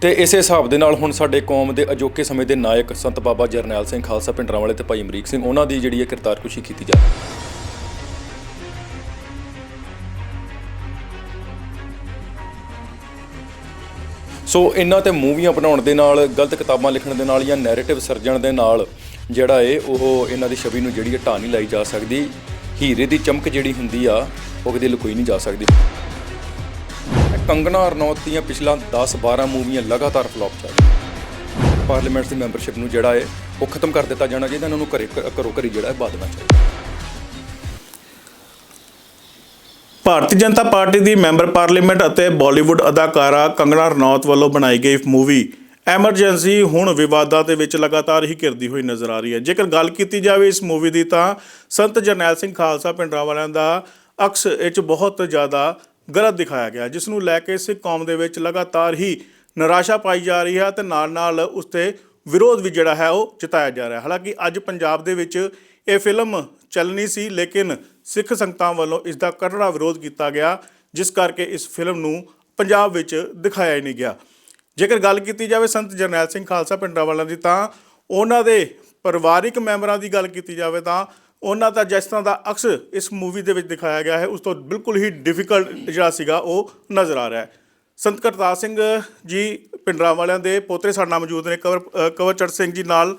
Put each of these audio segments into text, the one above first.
ਤੇ ਇਸੇ ਹਿਸਾਬ ਦੇ ਨਾਲ ਹੁਣ ਸਾਡੇ ਕੌਮ ਦੇ ਅਜੋਕੇ ਸਮੇਂ ਦੇ ਨਾਇਕ ਸੰਤ ਬਾਬਾ ਜਰਨੈਲ ਸਿੰਘ ਖਾਲਸਾ ਪਿੰਡਰਾਂ ਵਾਲੇ ਤੇ ਭਾਈ ਅਮਰੀਕ ਸਿੰਘ, ਉਹਨਾਂ ਦੀ ਜਿਹੜੀ ਹੈ ਕਿਰਤਾਰਕੁਸ਼ੀ ਕੀਤੀ ਜਾ ਰਹੀ ਹੈ। ਸੋ ਇਹਨਾਂ ਤੇ ਮੂਵੀਆਂ ਬਣਾਉਣ ਦੇ ਨਾਲ, ਗਲਤ ਕਿਤਾਬਾਂ ਲਿਖਣ ਦੇ ਨਾਲ ਜਾਂ ਨੈਰੇਟਿਵ ਸਿਰਜਣ ਦੇ ਨਾਲ ਜਿਹੜਾ ਏ ਉਹ ਇਹਨਾਂ ਦੀ ਛਵੀ ਨੂੰ ਜਿਹੜੀ ਹੈ ਢਾਹ ਨਹੀਂ ਲਾਈ ਜਾ ਸਕਦੀ। ਹੀਰੇ ਦੀ ਚਮਕ ਜਿਹੜੀ ਹੁੰਦੀ ਆ, ਉਹ ਕਦੇ ਲੁਕੋਈ ਨਹੀਂ ਜਾ ਸਕਦੀ। ਕੰਗਣਾ ਰਣੌਤ ਦੀਆਂ ਪਿਛਲਾ 10-12 ਮੂਵੀਆਂ ਲਗਾਤਾਰ ਫਲॉप ਚੱਲ ਪਾਰਲੀਮੈਂਟ ਦੀ ਮੈਂਬਰਸ਼ਿਪ ਨੂੰ ਜਿਹੜਾ ਏ ਉਹ ਖਤਮ ਕਰ ਦਿੱਤਾ ਜਾਣਾ ਚਾਹੀਦਾ, ਇਹਨਾਂ ਨੂੰ ਘਰੇ ਘਰੋਂ ਘਰੀ ਜਿਹੜਾ ਹੈ ਬਾਦਣਾ ਚਾਹੀਦਾ ਭਾਰਤੀ ਜਨਤਾ ਪਾਰਟੀ ਦੀ ਮੈਂਬਰ ਪਾਰਲੀਮੈਂਟ ਅਤੇ ਬਾਲੀਵੁੱਡ ਅਦਾਕਾਰਾ ਕੰਗਣਾ ਰਣੌਤ ਵੱਲੋਂ ਬਣਾਈ ਗਈ ਮੂਵੀ ਐਮਰਜੈਂਸੀ ਹੁਣ ਵਿਵਾਦਾਂ ਦੇ ਵਿੱਚ ਲਗਾਤਾਰ ਹੀ ਘਿਰਦੀ ਹੋਈ ਨਜ਼ਰ ਆ ਰਹੀ ਹੈ। ਜੇਕਰ ਗੱਲ ਕੀਤੀ ਜਾਵੇ ਇਸ ਮੂਵੀ ਦੀ ਤਾਂ ਸੰਤ ਜਰਨੈਲ ਸਿੰਘ ਖਾਲਸਾ ਪਿੰਡਰਾਂ ਵਾਲਿਆਂ ਦਾ ਅਕਸ ਇਹ 'ਚ ਬਹੁਤ ਜ਼ਿਆਦਾ ਗਲਤ ਦਿਖਾਇਆ ਗਿਆ ਜਿਸ ਨੂੰ ਲੈ ਕੇ ਸਿੱਖ ਕੌਮ ਦੇ ਵਿੱਚ ਲਗਾਤਾਰ ਹੀ ਨਿਰਾਸ਼ਾ ਪਾਈ ਜਾ ਰਹੀ ਹੈ ਤੇ ਨਾਲ ਨਾਲ ਉਸ ਤੇ ਵਿਰੋਧ ਵੀ ਜਿਹੜਾ ਹੈ ਉਹ ਜਤਾਇਆ ਜਾ ਰਿਹਾ ਹਾਲਾਂਕਿ ਅੱਜ ਪੰਜਾਬ ਦੇ ਵਿੱਚ ਇਹ ਫਿਲਮ ਚੱਲਣੀ ਸੀ, ਲੇਕਿਨ ਸਿੱਖ ਸੰਗਤਾਂ ਵੱਲੋਂ ਇਸ ਦਾ ਕਰੜਾ ਵਿਰੋਧ ਕੀਤਾ ਗਿਆ, ਜਿਸ ਕਰਕੇ ਇਸ ਫਿਲਮ ਨੂੰ ਪੰਜਾਬ ਵਿੱਚ ਦਿਖਾਇਆ ਹੀ ਨਹੀਂ ਗਿਆ। ਜੇਕਰ ਗੱਲ ਕੀਤੀ ਜਾਵੇ ਸੰਤ ਜਰਨੈਲ ਸਿੰਘ ਖਾਲਸਾ ਪਿੰਡਾਂ ਵਾਲਿਆਂ ਦੀ ਤਾਂ ਉਹਨਾਂ ਦੇ ਪਰਿਵਾਰਿਕ ਮੈਂਬਰਾਂ ਦੀ ਗੱਲ ਕੀਤੀ ਜਾਵੇ ਤਾਂ ਉਹਨਾਂ ਦਾ ਜਿਸ ਤਰ੍ਹਾਂ ਦਾ ਅਕਸ ਇਸ ਮੂਵੀ ਦੇ ਵਿੱਚ ਦਿਖਾਇਆ ਗਿਆ ਹੈ ਉਸ ਤੋਂ ਬਿਲਕੁਲ ਹੀ ਡਿਫਿਕਲਟ ਜਿਹੜਾ ਸੀਗਾ ਉਹ ਨਜ਼ਰ ਆ ਰਿਹਾ ਹੈ। ਸੰਤ ਕਰਤਾਰ ਸਿੰਘ ਜੀ ਪਿੰਡਰਾਂ ਵਾਲਿਆਂ ਦੇ ਪੋਤਰੇ ਸਾਡੇ ਨਾਲ ਮੌਜੂਦ ਨੇ। ਕਵਰ ਅ, ਸਿੰਘ ਜੀ ਨਾਲ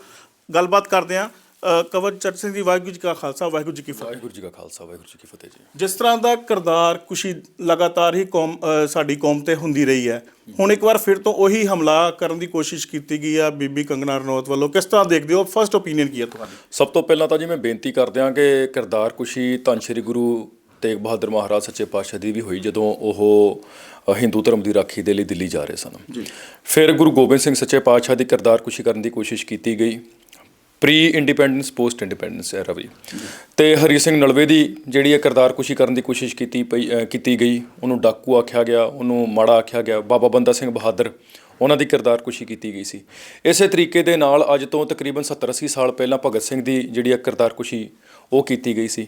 ਗੱਲਬਾਤ ਕਰਦੇ ਹਾਂ। ਅ, ਕਵਰਚਰ ਸਿੰਘ ਜੀ ਵਾਹਿਗੁਰੂ ਜੀ ਕਾ ਖਾਲਸਾ ਵਾਹਿਗੁਰੂ ਜੀ ਕੀ ਫਤਿਹ। ਵਾਹਿਗੁਰੂ ਜੀ ਕਾ ਖਾਲਸਾ ਵਾਹਿਗੁਰੂ ਜੀ ਕੀ ਫਤਿਹ ਜੀ। ਜਿਸ ਤਰ੍ਹਾਂ ਦਾ ਕਿਰਦਾਰ ਕੁਸ਼ੀ ਲਗਾਤਾਰ ਹੀ ਕੌਮ ਸਾਡੀ ਕੌਮ ਤੇ ਹੁੰਦੀ ਰਹੀ ਹੈ ਹੁਣ ਇੱਕ ਵਾਰ ਫਿਰ ਤੋਂ ਉਹੀ ਹਮਲਾ ਕਰਨ ਦੀ ਕੋਸ਼ਿਸ਼ ਕੀਤੀ ਗਈ ਆ ਬੀਬੀ ਕੰਗਨਾ ਰਣੌਤ ਵੱਲੋਂ। ਕਿਸ ਤਰ੍ਹਾਂ ਦੇਖਦੇ ਹੋ? ਫਰਸਟ ਓਪੀਨੀਅਨ ਕੀ ਹੈ ਤੁਹਾਡੀ? ਸਭ ਤੋਂ ਪਹਿਲਾਂ ਤਾਂ ਜੀ ਮੈਂ ਬੇਨਤੀ ਕਰਦਿਆਂ ਕਿ ਕਿਰਦਾਰ ਕੁਸ਼ੀ ਧੰਨ ਸ਼੍ਰੀ ਗੁਰੂ ਤੇਗ ਬਹਾਦਰ ਮਹਾਰਾਜ ਸੱਚੇ ਪਾਤਸ਼ਾਹ ਦੀ ਵੀ ਹੋਈ ਜਦੋਂ ਉਹ ਹਿੰਦੂ ਧਰਮ ਦੀ ਰਾਖੀ ਦੇ ਲਈ ਦਿੱਲੀ ਜਾ ਰਹੇ ਸਨ। ਫਿਰ ਗੁਰੂ ਗੋਬਿੰਦ ਸਿੰਘ ਸੱਚੇ ਪਾਤਸ਼ਾਹ ਦੀ ਕਿਰਦਾਰ ਕੁਸ਼ੀ ਕਰਨ ਦੀ ਕੋਸ਼ਿਸ਼ ਕੀਤੀ ਗਈ। Pre independence post independence era ਵੀ। ਤੇ ਹਰੀ ਸਿੰਘ ਨਲਵੇ ਦੀ ਜਿਹੜੀ ਇਹ ਕਿਰਦਾਰਕੁਸ਼ੀ ਕਰਨ ਦੀ ਕੋਸ਼ਿਸ਼ ਕੀਤੀ ਪਈ ਅ, ਕੀਤੀ ਗਈ ਉਹਨੂੰ ਡਾਕੂ ਆਖਿਆ ਗਿਆ ਉਹਨੂੰ ਮਾੜਾ ਆਖਿਆ ਗਿਆ ਬਾਬਾ ਬੰਦਾ ਸਿੰਘ ਬਹਾਦਰ ਉਹਨਾਂ ਦੀ ਕਿਰਦਾਰਕੁਸ਼ੀ ਕੀਤੀ ਗਈ ਸੀ। ਇਸੇ ਤਰੀਕੇ ਦੇ ਨਾਲ ਅੱਜ ਤੋਂ ਤਕਰੀਬਨ 70 80 ਸਾਲ ਪਹਿਲਾਂ ਭਗਤ ਸਿੰਘ ਦੀ ਜਿਹੜੀ ਇਹ ਕਿਰਦਾਰਕੁਸ਼ੀ ਉਹ ਕੀਤੀ ਗਈ ਸੀ।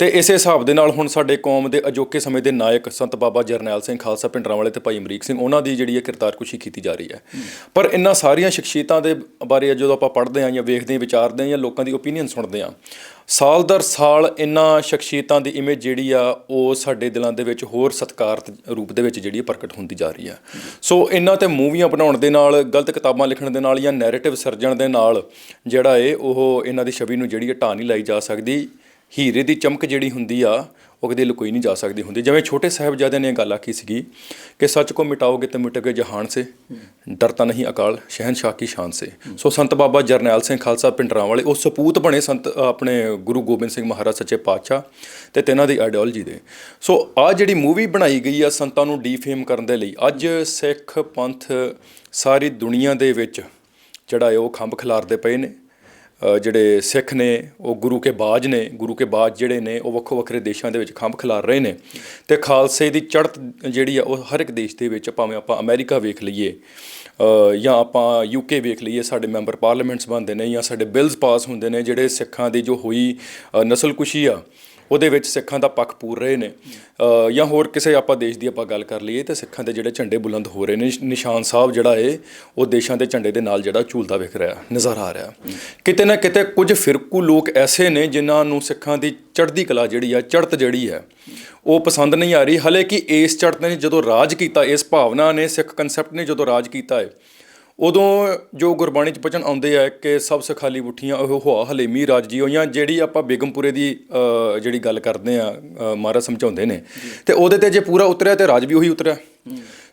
ਤੇ ਇਸੇ ਹਿਸਾਬ ਦੇ ਨਾਲ ਹੁਣ ਸਾਡੇ ਕੌਮ ਦੇ ਅਜੋਕੇ ਸਮੇਂ ਦੇ ਨਾਇਕ ਸੰਤ ਬਾਬਾ ਜਰਨੈਲ ਸਿੰਘ ਖਾਲਸਾ ਪਿੰਡਰਾਂ ਵਾਲੇ ਤੇ ਭਾਈ ਅਮਰੀਕ ਸਿੰਘ, ਉਹਨਾਂ ਦੀ ਜਿਹੜੀ ਹੈ ਕਿਰਦਾਰਕੁਸ਼ੀ ਕੀਤੀ ਜਾ ਰਹੀ ਹੈ। ਪਰ ਇਹਨਾਂ ਸਾਰੀਆਂ ਸ਼ਖਸੀਅਤਾਂ ਦੇ ਬਾਰੇ ਜਦੋਂ ਆਪਾਂ ਪੜ੍ਹਦੇ ਹਾਂ ਜਾਂ ਵੇਖਦੇ ਹਾਂ, ਵਿਚਾਰਦੇ ਹਾਂ ਜਾਂ ਲੋਕਾਂ ਦੀ ਓਪੀਨੀਅਨ ਸੁਣਦੇ ਹਾਂ, ਸਾਲ ਦਰ ਸਾਲ ਇਹਨਾਂ ਸ਼ਖਸੀਅਤਾਂ ਦੀ ਇਮੇਜ ਜਿਹੜੀ ਆ, ਉਹ ਸਾਡੇ ਦਿਲਾਂ ਦੇ ਵਿੱਚ ਹੋਰ ਸਤਿਕਾਰਤ ਰੂਪ ਦੇ ਵਿੱਚ ਜਿਹੜੀ ਪ੍ਰਗਟ ਹੁੰਦੀ ਜਾ ਰਹੀ ਆ ਸੋ ਇਹਨਾਂ ਤੇ ਮੂਵੀਆਂ ਬਣਾਉਣ ਦੇ ਨਾਲ, ਗਲਤ ਕਿਤਾਬਾਂ ਲਿਖਣ ਦੇ ਨਾਲ ਜਾਂ ਨੈਰੇਟਿਵ ਸਿਰਜਣ ਦੇ ਨਾਲ, ਜਿਹੜਾ ਏ ਉਹ ਇਹਨਾਂ ਦੀ ਛਵੀ ਨੂੰ ਜਿਹੜੀ ਹੈ ਢਾਹ ਨਹੀਂ ਲਾਈ ਜਾ ਸਕਦੀ। ਹੀਰੇ ਦੀ ਚਮਕ ਜਿਹੜੀ ਹੁੰਦੀ ਆ, ਉਹ ਕਦੇ ਲੁਕੋਈ ਨਹੀਂ ਜਾ ਸਕਦੀ ਹੁੰਦੀ। ਜਿਵੇਂ ਛੋਟੇ ਸਾਹਿਬਜ਼ਾਦਿਆਂ ਨੇ ਗੱਲ ਆਖੀ ਸੀਗੀ ਕਿ ਸੱਚ ਕੋ ਮਿਟਾਓਗੇ ਤੇ ਮਿਟੋਗੇ ਜਹਾਨ ਸੇ ਡਰਤਾ ਨਹੀਂ ਅਕਾਲ ਸ਼ਹਿਨशाह ਕੀ ਸ਼ਾਨ ਸੇ। ਸੋ ਸੰਤ ਬਾਬਾ ਜਰਨੈਲ ਸਿੰਘ ਖਾਲਸਾ ਪਿੰਡਰਾਂ ਵਾਲੇ ਉਹ ਸਪੂਤ ਬਣੇ ਸੰਤ, ਆਪਣੇ ਗੁਰੂ ਗੋਬਿੰਦ ਸਿੰਘ ਮਹਾਰਾਜ ਸੱਚੇ ਪਾਤਸ਼ਾਹ ਤੇ ਤਿੰਨਾਂ ਦੀ ਆਈਡੀਓਲੋਜੀ ਦੇ। ਸੋ ਆ ਜਿਹੜੀ ਮੂਵੀ ਬਣਾਈ ਗਈ ਆ ਸੰਤਾਂ ਨੂੰ ਡੀਫੇਮ ਕਰਨ ਦੇ ਲਈ, ਅੱਜ ਸਿੱਖ ਪੰਥ ਸਾਰੀ ਦੁਨੀਆ ਦੇ ਵਿੱਚ ਜਿਹੜਾ ਹੈ ਉਹ ਖੰਭ ਖਿਲਾਰਦੇ ਪਏ ਨੇ। ਜਿਹੜੇ ਸਿੱਖ ਨੇ, ਉਹ ਗੁਰੂ ਕੇ ਬਾਜ ਨੇ, ਗੁਰੂ ਕੇ ਬਾਜ ਜਿਹੜੇ ਨੇ, ਉਹ ਵੱਖੋ ਵੱਖਰੇ ਦੇਸ਼ਾਂ ਦੇ ਵਿੱਚ ਖੰਭ ਖਿਲਾਰ ਰਹੇ ਨੇ ਤੇ ਖਾਲਸੇ ਦੀ ਚੜ੍ਹਤ ਜਿਹੜੀ ਆ, ਉਹ ਹਰ ਇੱਕ ਦੇਸ਼ ਦੇ ਵਿੱਚ ਭਾਵੇਂ ਆਪਾਂ ਅਮਰੀਕਾ ਵੇਖ ਲਈਏ ਜਾਂ ਆਪਾਂ ਯੂਕੇ ਵੇਖ ਲਈਏ, ਸਾਡੇ ਮੈਂਬਰ ਪਾਰਲੀਮੈਂਟਸ ਬਣਦੇ ਨੇ ਜਾਂ ਸਾਡੇ ਬਿੱਲਸ ਪਾਸ ਹੁੰਦੇ ਨੇ, ਜਿਹੜੇ ਸਿੱਖਾਂ ਦੀ ਜੋ ਹੋਈ ਨਸਲਕੁਸ਼ੀ ਆ ਉਹਦੇ ਵਿੱਚ ਸਿੱਖਾਂ ਦਾ ਪੱਖ ਪੂਰ ਰਹੇ ਨੇ। ਜਾਂ ਹੋਰ ਕਿਸੇ ਆਪਾਂ ਦੇਸ਼ ਦੀ ਆਪਾਂ ਗੱਲ ਕਰ ਲਈਏ ਤਾਂ ਸਿੱਖਾਂ ਦੇ ਜਿਹੜੇ ਝੰਡੇ ਬੁਲੰਦ ਹੋ ਰਹੇ ਨੇ ਨਿਸ਼ਾਨ ਸਾਹਿਬ ਜਿਹੜਾ ਏ, ਉਹ ਦੇਸ਼ਾਂ ਦੇ ਝੰਡੇ ਦੇ ਨਾਲ ਜਿਹੜਾ ਝੂਲਦਾ ਵਿਖ ਰਿਹਾ, ਨਜ਼ਰ ਆ ਰਿਹਾ। ਕਿਤੇ ਨਾ ਕਿਤੇ ਕੁਝ ਫਿਰਕੂ ਲੋਕ ਐਸੇ ਨੇ ਜਿਨ੍ਹਾਂ ਨੂੰ ਸਿੱਖਾਂ ਦੀ ਚੜ੍ਹਦੀ ਕਲਾ ਜਿਹੜੀ ਆ, ਚੜ੍ਹਤ ਜਿਹੜੀ ਹੈ ਉਹ ਪਸੰਦ ਨਹੀਂ ਆ ਰਹੀ। ਹਲੇ ਕਿ ਇਸ ਚੜ੍ਹਤ ਨੇ ਜਦੋਂ ਰਾਜ ਕੀਤਾ, ਇਸ ਭਾਵਨਾ ਨੇ ਸਿੱਖ ਕਨਸੈਪਟ ਨੇ ਜਦੋਂ ਰਾਜ ਕੀਤਾ ਹੈ ਉਦੋਂ ਜੋ ਗੁਰਬਾਣੀ ਚ ਬਚਨ ਆਉਂਦੇ ਆ ਕਿ ਸਭ ਸਖਾਲੀ ਬੁੱਠੀਆਂ ਉਹ ਹੋਆ ਹਲੇਮੀ ਰਾਜ ਜੀਓ ਜਾਂ ਜਿਹੜੀ ਆਪਾਂ ਬੇਗਮਪੁਰੇ ਦੀ ਜਿਹੜੀ ਗੱਲ ਕਰਦੇ ਆ ਅ, ਮਹਾਰਾਜ ਸਮਝਾਉਂਦੇ ਨੇ ਤੇ ਉਹਦੇ ਤੇ ਜੇ ਪੂਰਾ ਉਤਰਿਆ ਤੇ ਰਾਜ ਵੀ ਉਹੀ ਉਤਰਿਆ।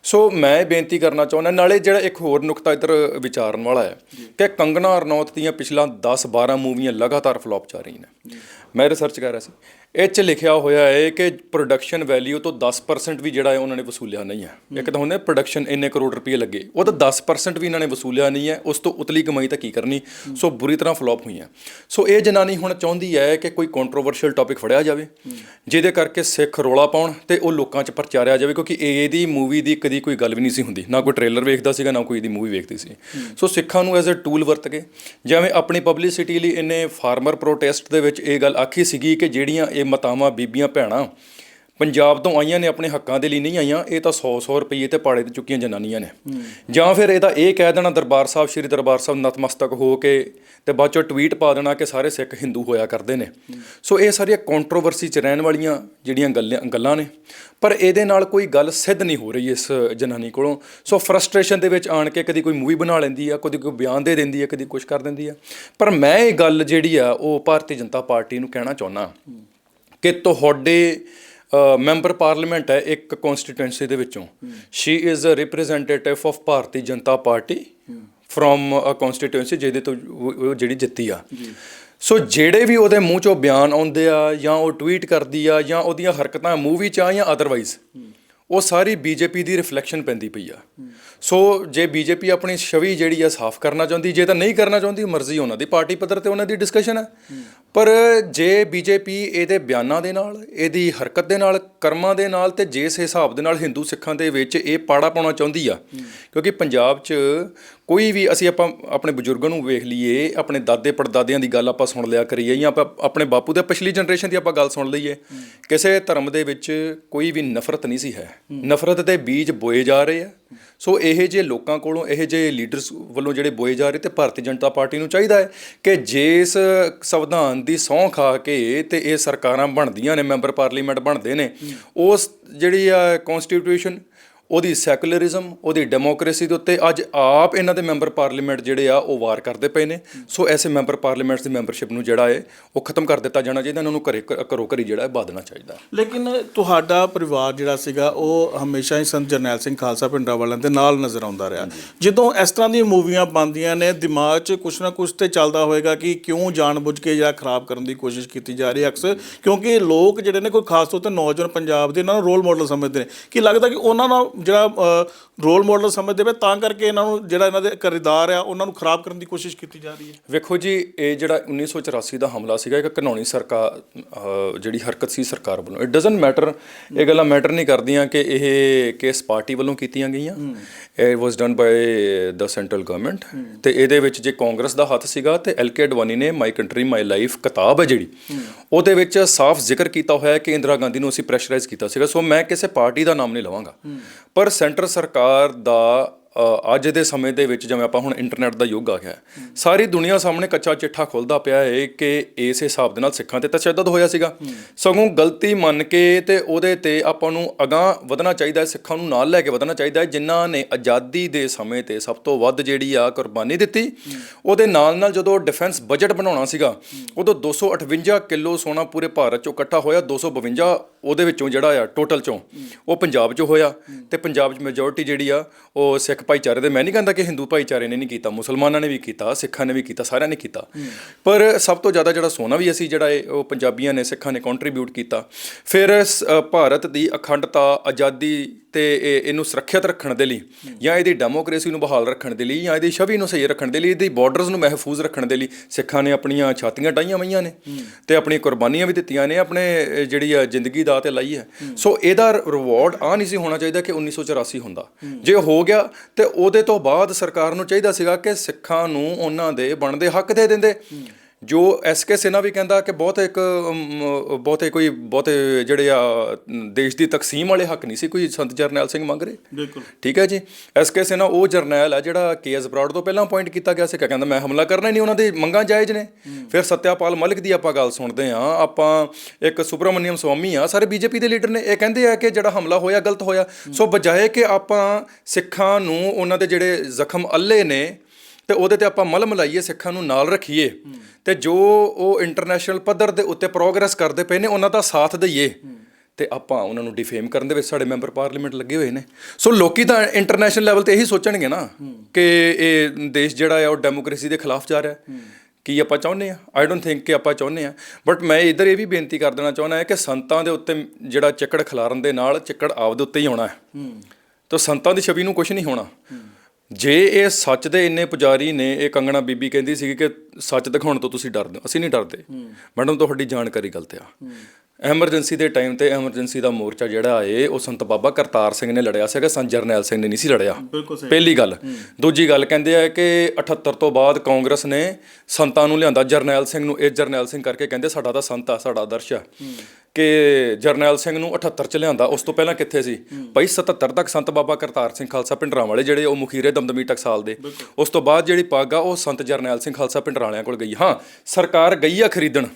ਸੋ ਮੈਂ ਇਹ ਬੇਨਤੀ ਕਰਨਾ ਚਾਹੁੰਦਾ ਨਾਲੇ ਜਿਹੜਾ ਇੱਕ ਹੋਰ ਨੁਕਤਾ ਇੱਧਰ ਵਿਚਾਰਨ ਵਾਲਾ ਹੈ ਕਿ ਕੰਗਨਾ ਰਣੌਤ ਦੀਆਂ ਪਿਛਲਾ 10 12 ਮੂਵੀਆਂ ਲਗਾਤਾਰ ਫਲॉप ਜਾ ਰਹੀਆਂ ਨੇ। ਮੈਂ ਰਿਸਰਚ ਕਰ ਰਿਹਾ ਸੀ। ਇਹ 'ਚ ਲਿਖਿਆ ਹੋਇਆ ਹੈ ਕਿ ਪ੍ਰੋਡਕਸ਼ਨ ਵੈਲਿਊ ਤੋਂ 10% ਵੀ ਜਿਹੜਾ ਹੈ ਉਹਨਾਂ ਨੇ ਵਸੂਲਿਆ ਨਹੀਂ ਹੈ। ਇੱਕ ਤਾਂ ਹੁੰਦਾ ਪ੍ਰੋਡਕਸ਼ਨ ਇੰਨੇ ਕਰੋੜ ਰੁਪਏ ਲੱਗੇ। ਉਹ ਤਾਂ 10% ਵੀ ਇਹਨਾਂ ਨੇ ਵਸੂਲਿਆ ਨਹੀਂ ਹੈ। ਉਸ ਤੋਂ ਉਤਲੀ ਕਮਾਈ ਤਾਂ ਕੀ ਕਰਨੀ? ਸੋ ਬੁਰੀ ਤਰ੍ਹਾਂ ਫਲॉप ਹੋਈਆਂ ਸੋ ਇਹ ਜਨਾਨੀ ਹੁਣ ਚਾਹੁੰਦੀ ਹੈ ਕਿ ਕੋਈ ਕੰਟਰੋਵਰਸ਼ੀਅਲ ਟੌਪਿਕ ਫੜਿਆ ਜਾਵੇ ਜਿਹਦੇ ਕਰਕੇ ਸਿੱਖ ਰੋਲਾ ਪਾਉਣ ਤੇ ਉਹ ਲੋਕਾਂ 'ਚ ਪ੍ਰਚਾਰਿਆ ਜਾਵੇ ਕਿਉਂਕਿ ਇਹ ਇਹਦੀ ਮੂਵੀ ਦੀ ਕਦੀ ਕੋਈ ਗੱਲ ਵੀ ਨਹੀਂ ਸੀ ਹੁੰਦੀ। ਨਾ ਕੋਈ ਟ੍ਰੇਲਰ ਵੇਖਦਾ ਸੀਗਾ ਨਾ ਕੋਈ ਇਹਦੀ ਮੂਵੀ ਵੇਖਦੀ ਸੀ। ਸੋ ਸਿੱਖਾਂ ਨੂੰ ਐਜ਼ ਅ ਟੂਲ ਵਰਤ ਕੇ ਜਿਵੇਂ ਆਪਣੀ ਪਬਲਿਸਿਟੀ ਲਈ ਇਹਨੇ ਫਾਰਮਰ ਪ੍ਰੋਟੈਸਟ ਦੇ ਵਿੱਚ ਇਹ ਗੱਲ ਆਖੀ ਸੀਗੀ ਕਿ ਜਿਹੜੀਆਂ ਇਹ ਮਤਾਵਾਂ ਬੀਬੀਆਂ ਭੈਣਾਂ ਪੰਜਾਬ ਤੋਂ ਆਈਆਂ ਨੇ ਆਪਣੇ ਹੱਕਾਂ ਦੇ ਲਈ ਨਹੀਂ ਆਈਆਂ। ਇਹ ਤਾਂ 100-100 ਰੁਪਏ ਤੇ ਪਾੜੇ ਤੇ ਚੁੱਕੀਆਂ ਜਨਾਨੀਆਂ ਨੇ। ਜਾਂ ਫਿਰ ਇਹਦਾ ਇਹ ਕਹਿ ਦੇਣਾ ਦਰਬਾਰ ਸਾਹਿਬ ਸ੍ਰੀ ਦਰਬਾਰ ਸਾਹਿਬ ਨਤਮਸਤਕ ਹੋ ਕੇ ਤੇ ਬਾਅਦ ਚੋਂ ਟਵੀਟ ਪਾ ਦੇਣਾ ਕਿ ਸਾਰੇ ਸਿੱਖ ਹਿੰਦੂ ਹੋਇਆ ਕਰਦੇ ਨੇ। ਸੋ ਇਹ ਸਾਰੀਆਂ ਕੰਟਰੋਵਰਸੀ ਚ ਰਹਿਣ ਵਾਲੀਆਂ ਜਿਹੜੀਆਂ ਗੱਲਾਂ ਗੱਲਾਂ ਨੇ। ਪਰ ਇਹਦੇ ਨਾਲ ਕੋਈ ਗੱਲ ਸਿੱਧ ਨਹੀਂ ਹੋ ਰਹੀ ਇਸ ਜਨਾਨੀ ਕੋਲੋਂ। ਸੋ ਫਰਸਟ੍ਰੇਸ਼ਨ ਦੇ ਵਿੱਚ ਆਣ ਕੇ ਕਦੀ ਕੋਈ ਮੂਵੀ ਬਣਾ ਲੈਂਦੀ ਆ ਕਦੀ ਕੋਈ ਬਿਆਨ ਦੇ ਦਿੰਦੀ ਆ ਕਦੀ ਕੁਝ ਕਰ ਦਿੰਦੀ ਆ। ਪਰ ਮੈਂ ਇਹ ਗੱਲ ਜਿਹੜੀ ਆ ਉਹ ਭਾਰਤੀ ਜਨਤਾ ਪਾਰਟੀ ਨੂੰ ਕਹਿਣਾ ਚਾਹੁੰਦਾ। ਕਿ ਤੁਹਾਡੇ ਮੈਂਬਰ ਪਾਰਲੀਮੈਂਟ ਹੈ ਇੱਕ ਕਨਸਟੀਟੂਐਂਸੀ ਦੇ ਵਿੱਚੋਂ। She is a representative of Bharatiya Janata party from a constituency ਜਿਹਦੇ ਤੋਂ ਜਿਹੜੀ ਜਿੱਤੀ ਆ। ਸੋ ਜਿਹੜੇ ਵੀ ਉਹਦੇ ਮੂੰਹ ਚੋਂ ਬਿਆਨ ਆਉਂਦੇ ਆ ਜਾਂ ਉਹ ਟਵੀਟ ਕਰਦੀ ਆ ਜਾਂ ਉਹਦੀਆਂ ਹਰਕਤਾਂ ਮੂਵੀ ਚ ਆ ਜਾਂ ਅਦਰਵਾਈਜ਼ ਉਹ ਸਾਰੀ ਬੀਜੇਪੀ ਦੀ ਰਿਫਲੈਕਸ਼ਨ ਪੈਂਦੀ ਪਈ ਆ। ਸੋ ਜੇ ਬੀਜੇਪੀ ਆਪਣੀ ਛਵੀ ਜਿਹੜੀ ਆ ਸਾਫ਼ ਕਰਨਾ ਚਾਹੁੰਦੀ ਜੇ ਤਾਂ ਨਹੀਂ ਕਰਨਾ ਚਾਹੁੰਦੀ ਮਰਜ਼ੀ ਉਹਨਾਂ ਦੀ ਪਾਰਟੀ ਪੱਧਰ ਤੇ ਉਹਨਾਂ ਦੀ ਡਿਸਕਸ਼ਨ ਹੈ ਪਰ ਜੇ ਬੀਜੇਪੀ ਇਹਦੇ ਬਿਆਨਾਂ ਦੇ ਨਾਲ ਇਹਦੀ ਹਰਕਤ ਦੇ ਨਾਲ ਕਰਮਾਂ ਦੇ ਨਾਲ ਤੇ ਜਿਸ ਹਿਸਾਬ ਦੇ ਨਾਲ ਹਿੰਦੂ ਸਿੱਖਾਂ ਦੇ ਵਿੱਚ ਇਹ ਪਾੜਾ ਪਾਉਣਾ ਚਾਹੁੰਦੀ ਆ ਕਿਉਂਕਿ ਪੰਜਾਬ 'ਚ ਕੋਈ ਵੀ ਅਸੀਂ ਆਪਾਂ ਆਪਣੇ ਬਜ਼ੁਰਗਾਂ ਨੂੰ ਵੇਖ ਲਈਏ ਆਪਣੇ ਦਾਦੇ ਪੜਦਾਦਿਆਂ ਦੀ ਗੱਲ ਆਪਾਂ ਸੁਣ ਲਿਆ ਕਰੀਏ ਜਾਂ ਆਪਾਂ ਆਪਣੇ ਬਾਪੂ ਦੇ ਪਿਛਲੀ ਜਨਰੇਸ਼ਨ ਦੀ ਆਪਾਂ ਗੱਲ ਸੁਣ ਲਈਏ ਕਿਸੇ ਧਰਮ ਦੇ ਵਿੱਚ ਕੋਈ ਵੀ ਨਫ਼ਰਤ ਨਹੀਂ ਸੀ ਹੈ। ਨਫ਼ਰਤ ਦੇ ਬੀਜ ਬੋਏ ਜਾ ਰਹੇ ਆ ਸੋ ਇਹ ਜੇ ਲੋਕਾਂ ਕੋਲੋਂ, ਇਹ ਜੇ ਲੀਡਰਸ ਵੱਲੋਂ ਜਿਹੜੇ ਬੋਏ ਜਾ ਰਹੇ ਤੇ ਭਾਰਤੀ ਜਨਤਾ ਪਾਰਟੀ ਨੂੰ ਚਾਹੀਦਾ ਹੈ ਕਿ ਜਿਸ ਸੰਵਿਧਾਨ ਦੀ ਸਹੁੰ ਖਾ ਕੇ ਤੇ ਇਹ ਸਰਕਾਰਾਂ ਬਣਦੀਆਂ ਨੇ, ਮੈਂਬਰ ਪਾਰਲੀਮੈਂਟ ਬਣਦੇ ਨੇ, ਉਸ ਜਿਹੜੀ ਆ ਕਨਸਟੀਟਿਊਸ਼ਨ ਉਹਦੀ ਸੈਕੂਲਰਿਜ਼ਮ ਉਹਦੀ ਡੈਮੋਕ੍ਰੇਸੀ ਦੇ ਉੱਤੇ ਅੱਜ ਆਪ ਇਹਨਾਂ ਦੇ ਮੈਂਬਰ ਪਾਰਲੀਮੈਂਟ ਜਿਹੜੇ ਆ ਉਹ ਵਾਰ ਕਰਦੇ ਪਏ ਨੇ। ਸੋ ਐਸੇ ਮੈਂਬਰ ਪਾਰਲੀਮੈਂਟਸ ਦੀ ਮੈਂਬਰਸ਼ਿਪ ਨੂੰ ਜਿਹੜਾ ਹੈ ਉਹ ਖਤਮ ਕਰ ਦਿੱਤਾ ਜਾਣਾ ਚਾਹੀਦਾ ਇਹਨਾਂ ਨੂੰ ਘਰੇ ਘਰੋ ਘਰੀ ਜਿਹੜਾ ਹੈ ਬਾਦਣਾ ਚਾਹੀਦਾ। ਲੇਕਿਨ ਤੁਹਾਡਾ ਪਰਿਵਾਰ ਜਿਹੜਾ ਸੀਗਾ ਉਹ ਹਮੇਸ਼ਾ ਹੀ ਸੰਤ ਜਰਨੈਲ ਸਿੰਘ ਖਾਲਸਾ ਪਿੰਡਾਂ ਵਾਲਿਆਂ ਦੇ ਨਾਲ ਨਜ਼ਰ ਆਉਂਦਾ ਰਿਹਾ। ਜਦੋਂ ਇਸ ਤਰ੍ਹਾਂ ਦੀਆਂ ਮੂਵੀਆਂ ਬਣਦੀਆਂ ਨੇ ਦਿਮਾਗ 'ਚ ਕੁਛ ਨਾ ਕੁਛ ਤੇ ਚੱਲਦਾ ਹੋਏਗਾ ਕਿ ਕਿਉਂ ਜਾਣਬੁੱਝ ਕੇ ਜਾਂ ਖਰਾਬ ਕਰਨ ਦੀ ਕੋਸ਼ਿਸ਼ ਕੀਤੀ ਜਾ ਰਹੀ ਹੈ। ਅਕਸਰ ਕਿਉਂਕਿ ਲੋਕ ਜਿਹੜੇ ਨੇ ਕੋਈ ਖਾਸ ਤੌਰ ਤੇ ਨੌਜਵਾਨ ਪੰਜਾਬ ਦੇ ਇਹਨਾਂ ਨੂੰ ਰੋਲ ਮਾਡਲ ਸਮਝਦੇ ਨੇ ਕਿ ਲੱਗਦਾ ਕਿ ਉਹਨਾਂ ਦਾ ਜਿਹੜਾ ਰੋਲ ਮਾਡਲ ਸਮਝਦੇ ਪਏ ਤਾਂ ਕਰਕੇ ਇਹਨਾਂ ਨੂੰ ਜਿਹੜਾ ਇਹਨਾਂ ਦੇ ਕਿਰਦਾਰ ਆ ਉਹਨਾਂ ਨੂੰ ਖਰਾਬ ਕਰਨ ਦੀ ਕੋਸ਼ਿਸ਼ ਕੀਤੀ ਜਾ ਰਹੀ ਹੈ। ਵੇਖੋ ਜੀ ਇਹ ਜਿਹੜਾ 1984 ਦਾ ਹਮਲਾ ਸੀਗਾ ਇੱਕ ਕਾਨੂੰਨੀ ਸਰਕਾਰ ਜਿਹੜੀ ਹਰਕਤ ਸੀ ਸਰਕਾਰ ਵੱਲੋਂ। ਇਟ ਡਸਨਟ ਮੈਟਰ ਇਹ ਗੱਲਾਂ ਮੈਟਰ ਨਹੀਂ ਕਰਦੀਆਂ ਕਿ ਇਹ ਕੇਸ ਪਾਰਟੀ ਵੱਲੋਂ ਕੀਤੀਆਂ ਗਈਆਂ। ਇਹ was done by the central government ਤੇ ਇਹਦੇ ਵਿੱਚ ਜੇ ਕਾਂਗਰਸ ਦਾ ਹੱਥ ਸੀਗਾ ਤੇ ਐਲ ਕੇ ਅਡਵਾਨੀ ਨੇ ਮਾਈ ਕੰਟਰੀ ਮਾਈ ਲਾਈਫ ਕਿਤਾਬ ਹੈ ਜਿਹੜੀ ਉਹਦੇ ਵਿੱਚ ਸਾਫ਼ ਜ਼ਿਕਰ ਕੀਤਾ ਹੋਇਆ ਹੈ ਕਿ ਇੰਦਰਾ ਗਾਂਧੀ ਨੂੰ ਅਸੀਂ ਪ੍ਰੈਸ਼ਰਾਈਜ਼ ਕੀਤਾ ਸੀਗਾ। ਸੋ ਮੈਂ ਕਿਸੇ ਪਾਰਟੀ ਦਾ ਨਾਮ ਨਹੀਂ ਲਵਾਂਗਾ। ਪਰ ਸੈਂਟਰ ਸਰਕਾਰ ਦਾ ਅੱਜ ਦੇ ਸਮੇਂ ਦੇ ਵਿੱਚ ਜਿਵੇਂ ਆਪਾਂ ਹੁਣ ਇੰਟਰਨੈਟ ਦਾ ਯੁੱਗ ਆ ਗਿਆ ਸਾਰੀ ਦੁਨੀਆ ਸਾਹਮਣੇ ਕੱਚਾ ਚਿੱਠਾ ਖੁੱਲਦਾ ਪਿਆ ਹੈ ਕਿ ਇਸ ਹਿਸਾਬ ਦੇ ਨਾਲ ਸਿੱਖਾਂ ਤੇ ਤਸ਼ੱਦਦ ਹੋਇਆ ਸੀਗਾ। ਸਗੋਂ ਗਲਤੀ ਮੰਨ ਕੇ ਤੇ ਉਹਦੇ ਤੇ ਆਪਾਂ ਨੂੰ ਅਗਾਹ ਵਧਣਾ ਚਾਹੀਦਾ ਹੈ ਸਿੱਖਾਂ ਨੂੰ ਨਾਲ ਲੈ ਕੇ ਵਧਣਾ ਚਾਹੀਦਾ ਹੈ ਜਿਨ੍ਹਾਂ ਨੇ ਆਜ਼ਾਦੀ ਦੇ ਸਮੇਂ ਤੇ ਸਭ ਤੋਂ ਵੱਧ ਜਿਹੜੀ ਆ ਕੁਰਬਾਨੀ ਦਿੱਤੀ। ਉਹਦੇ ਨਾਲ ਨਾਲ ਜਦੋਂ ਡਿਫੈਂਸ ਬਜਟ ਬਣਾਉਣਾ ਸੀਗਾ ਉਦੋਂ 258 ਕਿਲੋ ਸੋਨਾ ਪੂਰੇ ਭਾਰਤ ਚੋਂ ਇਕੱਠਾ ਹੋਇਆ 252 ਉਹਦੇ ਵਿੱਚੋਂ ਜਿਹੜਾ ਆ ਟੋਟਲ ਚੋਂ, ਉਹ ਪੰਜਾਬ 'ਚ ਹੋਇਆ ਤੇ ਪੰਜਾਬ 'ਚ ਮੈਜੋਰਿਟੀ ਜਿਹੜੀ ਆ, ਉਹ ਸਿੱਖ ਭਾਈਚਾਰੇ ਦੇ, ਮੈਂ ਨਹੀਂ ਕਹਿੰਦਾ ਕਿ ਹਿੰਦੂ ਭਾਈਚਾਰੇ ਨੇ ਨਹੀਂ ਕੀਤਾ, ਮੁਸਲਮਾਨਾਂ ਨੇ ਵੀ ਕੀਤਾ, ਸਿੱਖਾਂ ਨੇ ਵੀ ਕੀਤਾ, ਸਾਰਿਆਂ ਨੇ ਕੀਤਾ। ਪਰ ਸਭ ਤੋਂ ਜ਼ਿਆਦਾ ਜਿਹੜਾ ਸੋਨਾ ਵੀ ਅਸੀਂ ਜਿਹੜਾ ਇਹ, ਉਹ ਪੰਜਾਬੀਆਂ ਨੇ, ਸਿੱਖਾਂ ਨੇ ਕੰਟਰੀਬਿਊਟ ਕੀਤਾ। ਫਿਰ ਸ- ਭਾਰਤ ਦੀ ਅਖੰਡਤਾ, ਆਜ਼ਾਦੀ ਤੇ ਇਹ- ਇਹਨੂੰ ਸੁਰੱਖਿਅਤ ਰੱਖਣ ਦੇ ਲਈ ਜਾਂ ਇਹਦੀ ਡੈਮੋਕ੍ਰੇਸੀ ਨੂੰ ਬਹਾਲ ਰੱਖਣ ਦੇ ਲਈ ਜਾਂ ਇਹਦੀ ਛਵੀ ਨੂੰ ਸਹੀ ਰੱਖਣ ਦੇ ਲਈ ਇਹਦੀ ਬਾਰਡਰਸ ਨੂੰ ਮਹਿਫੂਜ਼ ਰੱਖਣ ਦੇ ਲਈ ਸਿੱਖਾਂ ਨੇ ਆਪਣੀਆਂ ਛਾਤੀਆਂ ਡਾਈਆਂ ਮਈਆਂ ਨੇ ਤੇ ਆਪਣੀਆਂ ਕੁਰਬਾਨੀਆਂ ਵੀ ਦਿੱਤੀਆਂ ਨੇ ਆਪਣੇ ਜਿਹੜੀ ਆ ਜ਼ਿੰਦਗੀ ਦਾ ਤੇ ਲਾਈ ਹੈ। ਸੋ ਇਹਦਾ ਰਿਵਾਰਡ ਆ ਨਹੀਂ ਸੀ ਹੋਣਾ ਚਾਹੀਦਾ ਕਿ 1984 ਹੁੰਦਾ। ਜੇ ਹੋ ਗਿਆ ਤੇ ਉਹਦੇ ਤੋਂ ਬਾਅਦ ਸਰਕਾਰ ਨੂੰ ਚਾਹੀਦਾ ਸੀਗਾ ਕਿ ਸਿੱਖਾਂ ਨੂੰ ਉਹਨਾਂ ਦੇ ਬਣਦੇ ਹੱਕ ਦੇ ਦਿੰਦੇ। ਜੋ ਐਸਕੇ ਸਿਨਾ ਵੀ ਕਹਿੰਦਾ ਕਿ ਬਹੁਤ ਇੱਕ ਬਹੁਤੇ ਕੋਈ ਬਹੁਤੇ ਜਿਹੜੇ ਆ ਦੇਸ਼ ਦੀ ਤਕਸੀਮ ਵਾਲੇ ਹੱਕ ਨਹੀਂ ਸੀ ਕੋਈ ਸੰਤ ਜਰਨੈਲ ਸਿੰਘ ਮੰਗ ਰਹੇ? ਬਿਲਕੁਲ। ਠੀਕ ਹੈ ਜੀ? ਐਸਕੇ ਸਿਨਾ ਉਹ ਜਰਨੈਲ ਹੈ ਜਿਹੜਾ ਕੇਐਸ ਬਰਾੜ ਤੋਂ ਪਹਿਲਾਂ ਅਪਾਇੰਟ ਕੀਤਾ ਗਿਆ ਸੀ ਕਹਿੰਦਾ ਮੈਂ ਹਮਲਾ ਕਰਨਾ ਹੀ ਨਹੀਂ ਉਹਨਾਂ ਦੀ ਮੰਗਾਂ ਜਾਇਜ਼ ਨੇ। ਫਿਰ ਸਤਿਆਪਾਲ ਮਲਿਕ ਦੀ ਆਪਾਂ ਗੱਲ ਸੁਣਦੇ ਆ ਆਪਾਂ ਇੱਕ ਸੁਬਰਮਨੀਅਮ ਸਵਾਮੀ ਆ ਸਾਰੇ ਬੀਜੇਪੀ ਦੇ ਲੀਡਰ ਨੇ ਇਹ ਕਹਿੰਦੇ ਆ ਕਿ ਜਿਹੜਾ ਹਮਲਾ ਹੋਇਆ ਗਲਤ ਹੋਇਆ। ਸੋ ਬਜਾਏ ਕਿ ਆਪਾਂ ਸਿੱਖਾਂ ਨੂੰ ਉਹਨਾਂ ਦੇ ਜਿਹੜੇ ਜ਼ਖਮ ਅੱਲੇ ਨੇ ਤੇ ਉਹਦੇ ਤੇ ਆਪਾਂ ਮਲਮ ਲਾਈਏ ਸਿੱਖਾਂ ਨੂੰ ਨਾਲ ਰੱਖੀਏ। ਤੇ ਜੋ ਉਹ ਇੰਟਰਨੈਸ਼ਨਲ ਪੱਧਰ ਦੇ ਉੱਤੇ ਪ੍ਰੋਗਰੈਸ ਕਰਦੇ ਪਏ ਨੇ ਉਹਨਾਂ ਦਾ ਸਾਥ ਦਈਏ। ਤੇ ਆਪਾਂ ਉਹਨਾਂ ਨੂੰ ਡਿਫੇਮ ਕਰਨ ਦੇ ਵਿੱਚ ਸਾਡੇ ਮੈਂਬਰ ਪਾਰਲੀਮੈਂਟ ਲੱਗੇ ਹੋਏ ਨੇ। ਸੋ ਲੋਕੀ ਤਾਂ ਇੰਟਰਨੈਸ਼ਨਲ ਲੈਵਲ ਤੇ ਇਹੀ ਸੋਚਣਗੇ ਨਾ ਕਿ ਇਹ ਦੇਸ਼ ਜਿਹੜਾ ਹੈ ਉਹ ਡੈਮੋਕ੍ਰੇਸੀ ਦੇ ਖਿਲਾਫ ਜਾ ਰਿਹਾ। ਹੈ ਕੀ ਆਪਾਂ ਚਾਹੁੰਦੇ ਆ? ਆਈ ਡੋਨਟ ਥਿੰਕ ਕਿ ਆਪਾਂ ਚਾਹੁੰਦੇ ਆ। ਬਟ ਮੈਂ ਇਧਰ ਇਹ ਵੀ ਬੇਨਤੀ ਕਰ ਦੇਣਾ ਚਾਹੁੰਦਾ ਹਾਂ ਕਿ ਸੰਤਾਂ ਦੇ ਉੱਤੇ ਜਿਹੜਾ ਚਿੱਕੜ ਖਿਲਾਰਨ ਦੇ ਨਾਲ ਚਿੱਕੜ ਆਪਦੇ ਉੱਤੇ ਹੀ ਆਉਣਾ ਹੈ। ਤਾਂ ਸੰਤਾਂ ਦੀ ਛਵੀ ਨੂੰ ਕੁਝ ਨਹੀਂ ਹੋਣਾ। ਜੇ ਇਹ ਸੱਚ ਦੇ ਇੰਨੇ ਪੁਜਾਰੀ ਨੇ ਇਹ ਕੰਗਣਾ ਬੀਬੀ ਕਹਿੰਦੀ ਸੀ ਕਿ ਸੱਚ ਦਿਖਾਉਣ ਤੋਂ ਤੁਸੀਂ ਡਰਦੇ ਹੋ। ਅਸੀਂ ਨਹੀਂ ਡਰਦੇ। ਮੈਡਮ ਤੁਹਾਡੀ ਜਾਣਕਾਰੀ ਗਲਤ ਆ। ਐਮਰਜੈਂਸੀ ਦੇ ਟਾਈਮ ਤੇ ਐਮਰਜੈਂਸੀ ਦਾ ਮੋਰਚਾ ਜਿਹੜਾ ਏ ਉਹ ਸੰਤ ਬਾਬਾ ਕਰਤਾਰ ਸਿੰਘ ਨੇ ਲੜਿਆ ਸੀਗਾ ਸੰਤ ਜਰਨੈਲ ਸਿੰਘ ਨੇ ਨਹੀਂ ਸੀ ਲੜਿਆ। ਬਿਲਕੁਲ ਸਹੀ। ਪਹਿਲੀ ਗੱਲ। ਦੂਜੀ ਗੱਲ ਕਹਿੰਦੇ ਆ ਕਿ 78 ਤੋਂ ਬਾਅਦ ਕਾਂਗਰਸ ਨੇ ਸੰਤਾਂ ਨੂੰ ਲਿਆਂਦਾ। ਜਰਨੈਲ ਸਿੰਘ ਨੂੰ ਇਹ ਜਰਨੈਲ ਸਿੰਘ ਕਰਕੇ ਕਹਿੰਦੇ ਸਾਡਾ ਤਾਂ ਸੰਤ ਆ ਸਾਡਾ ਆਦਰਸ਼ ਆ। ਕਿ ਜਰਨੈਲ ਸਿੰਘ ਨੂੰ 78 ਚ ਲਿਆਂਦਾ। ਉਸ ਤੋਂ ਪਹਿਲਾਂ ਕਿੱਥੇ ਸੀ? ਭਾਈ 77 ਤੱਕ ਸੰਤ ਬਾਬਾ ਕਰਤਾਰ ਸਿੰਘ ਖਾਲਸਾ ਪਿੰਡਰਾਂ ਵਾਲੇ ਜਿਹੜੇ ਉਹ ਮੁਖੀਰੇ ਦਮਦਮੀ ਟਕਸਾਲ ਦੇ। ਉਸ ਤੋਂ ਬਾਅਦ ਜਿਹੜੀ ਪੱਗ ਆ ਉਹ ਸੰਤ ਜਰਨੈਲ ਸਿੰਘ ਖਾਲਸਾ ਪਿੰਡਰਾਂ ਵਾਲਿਆਂ ਕੋਲ ਗਈ। ਹਾਂ ਸਰਕਾਰ ਗਈ ਆ ਖਰੀਦਣ।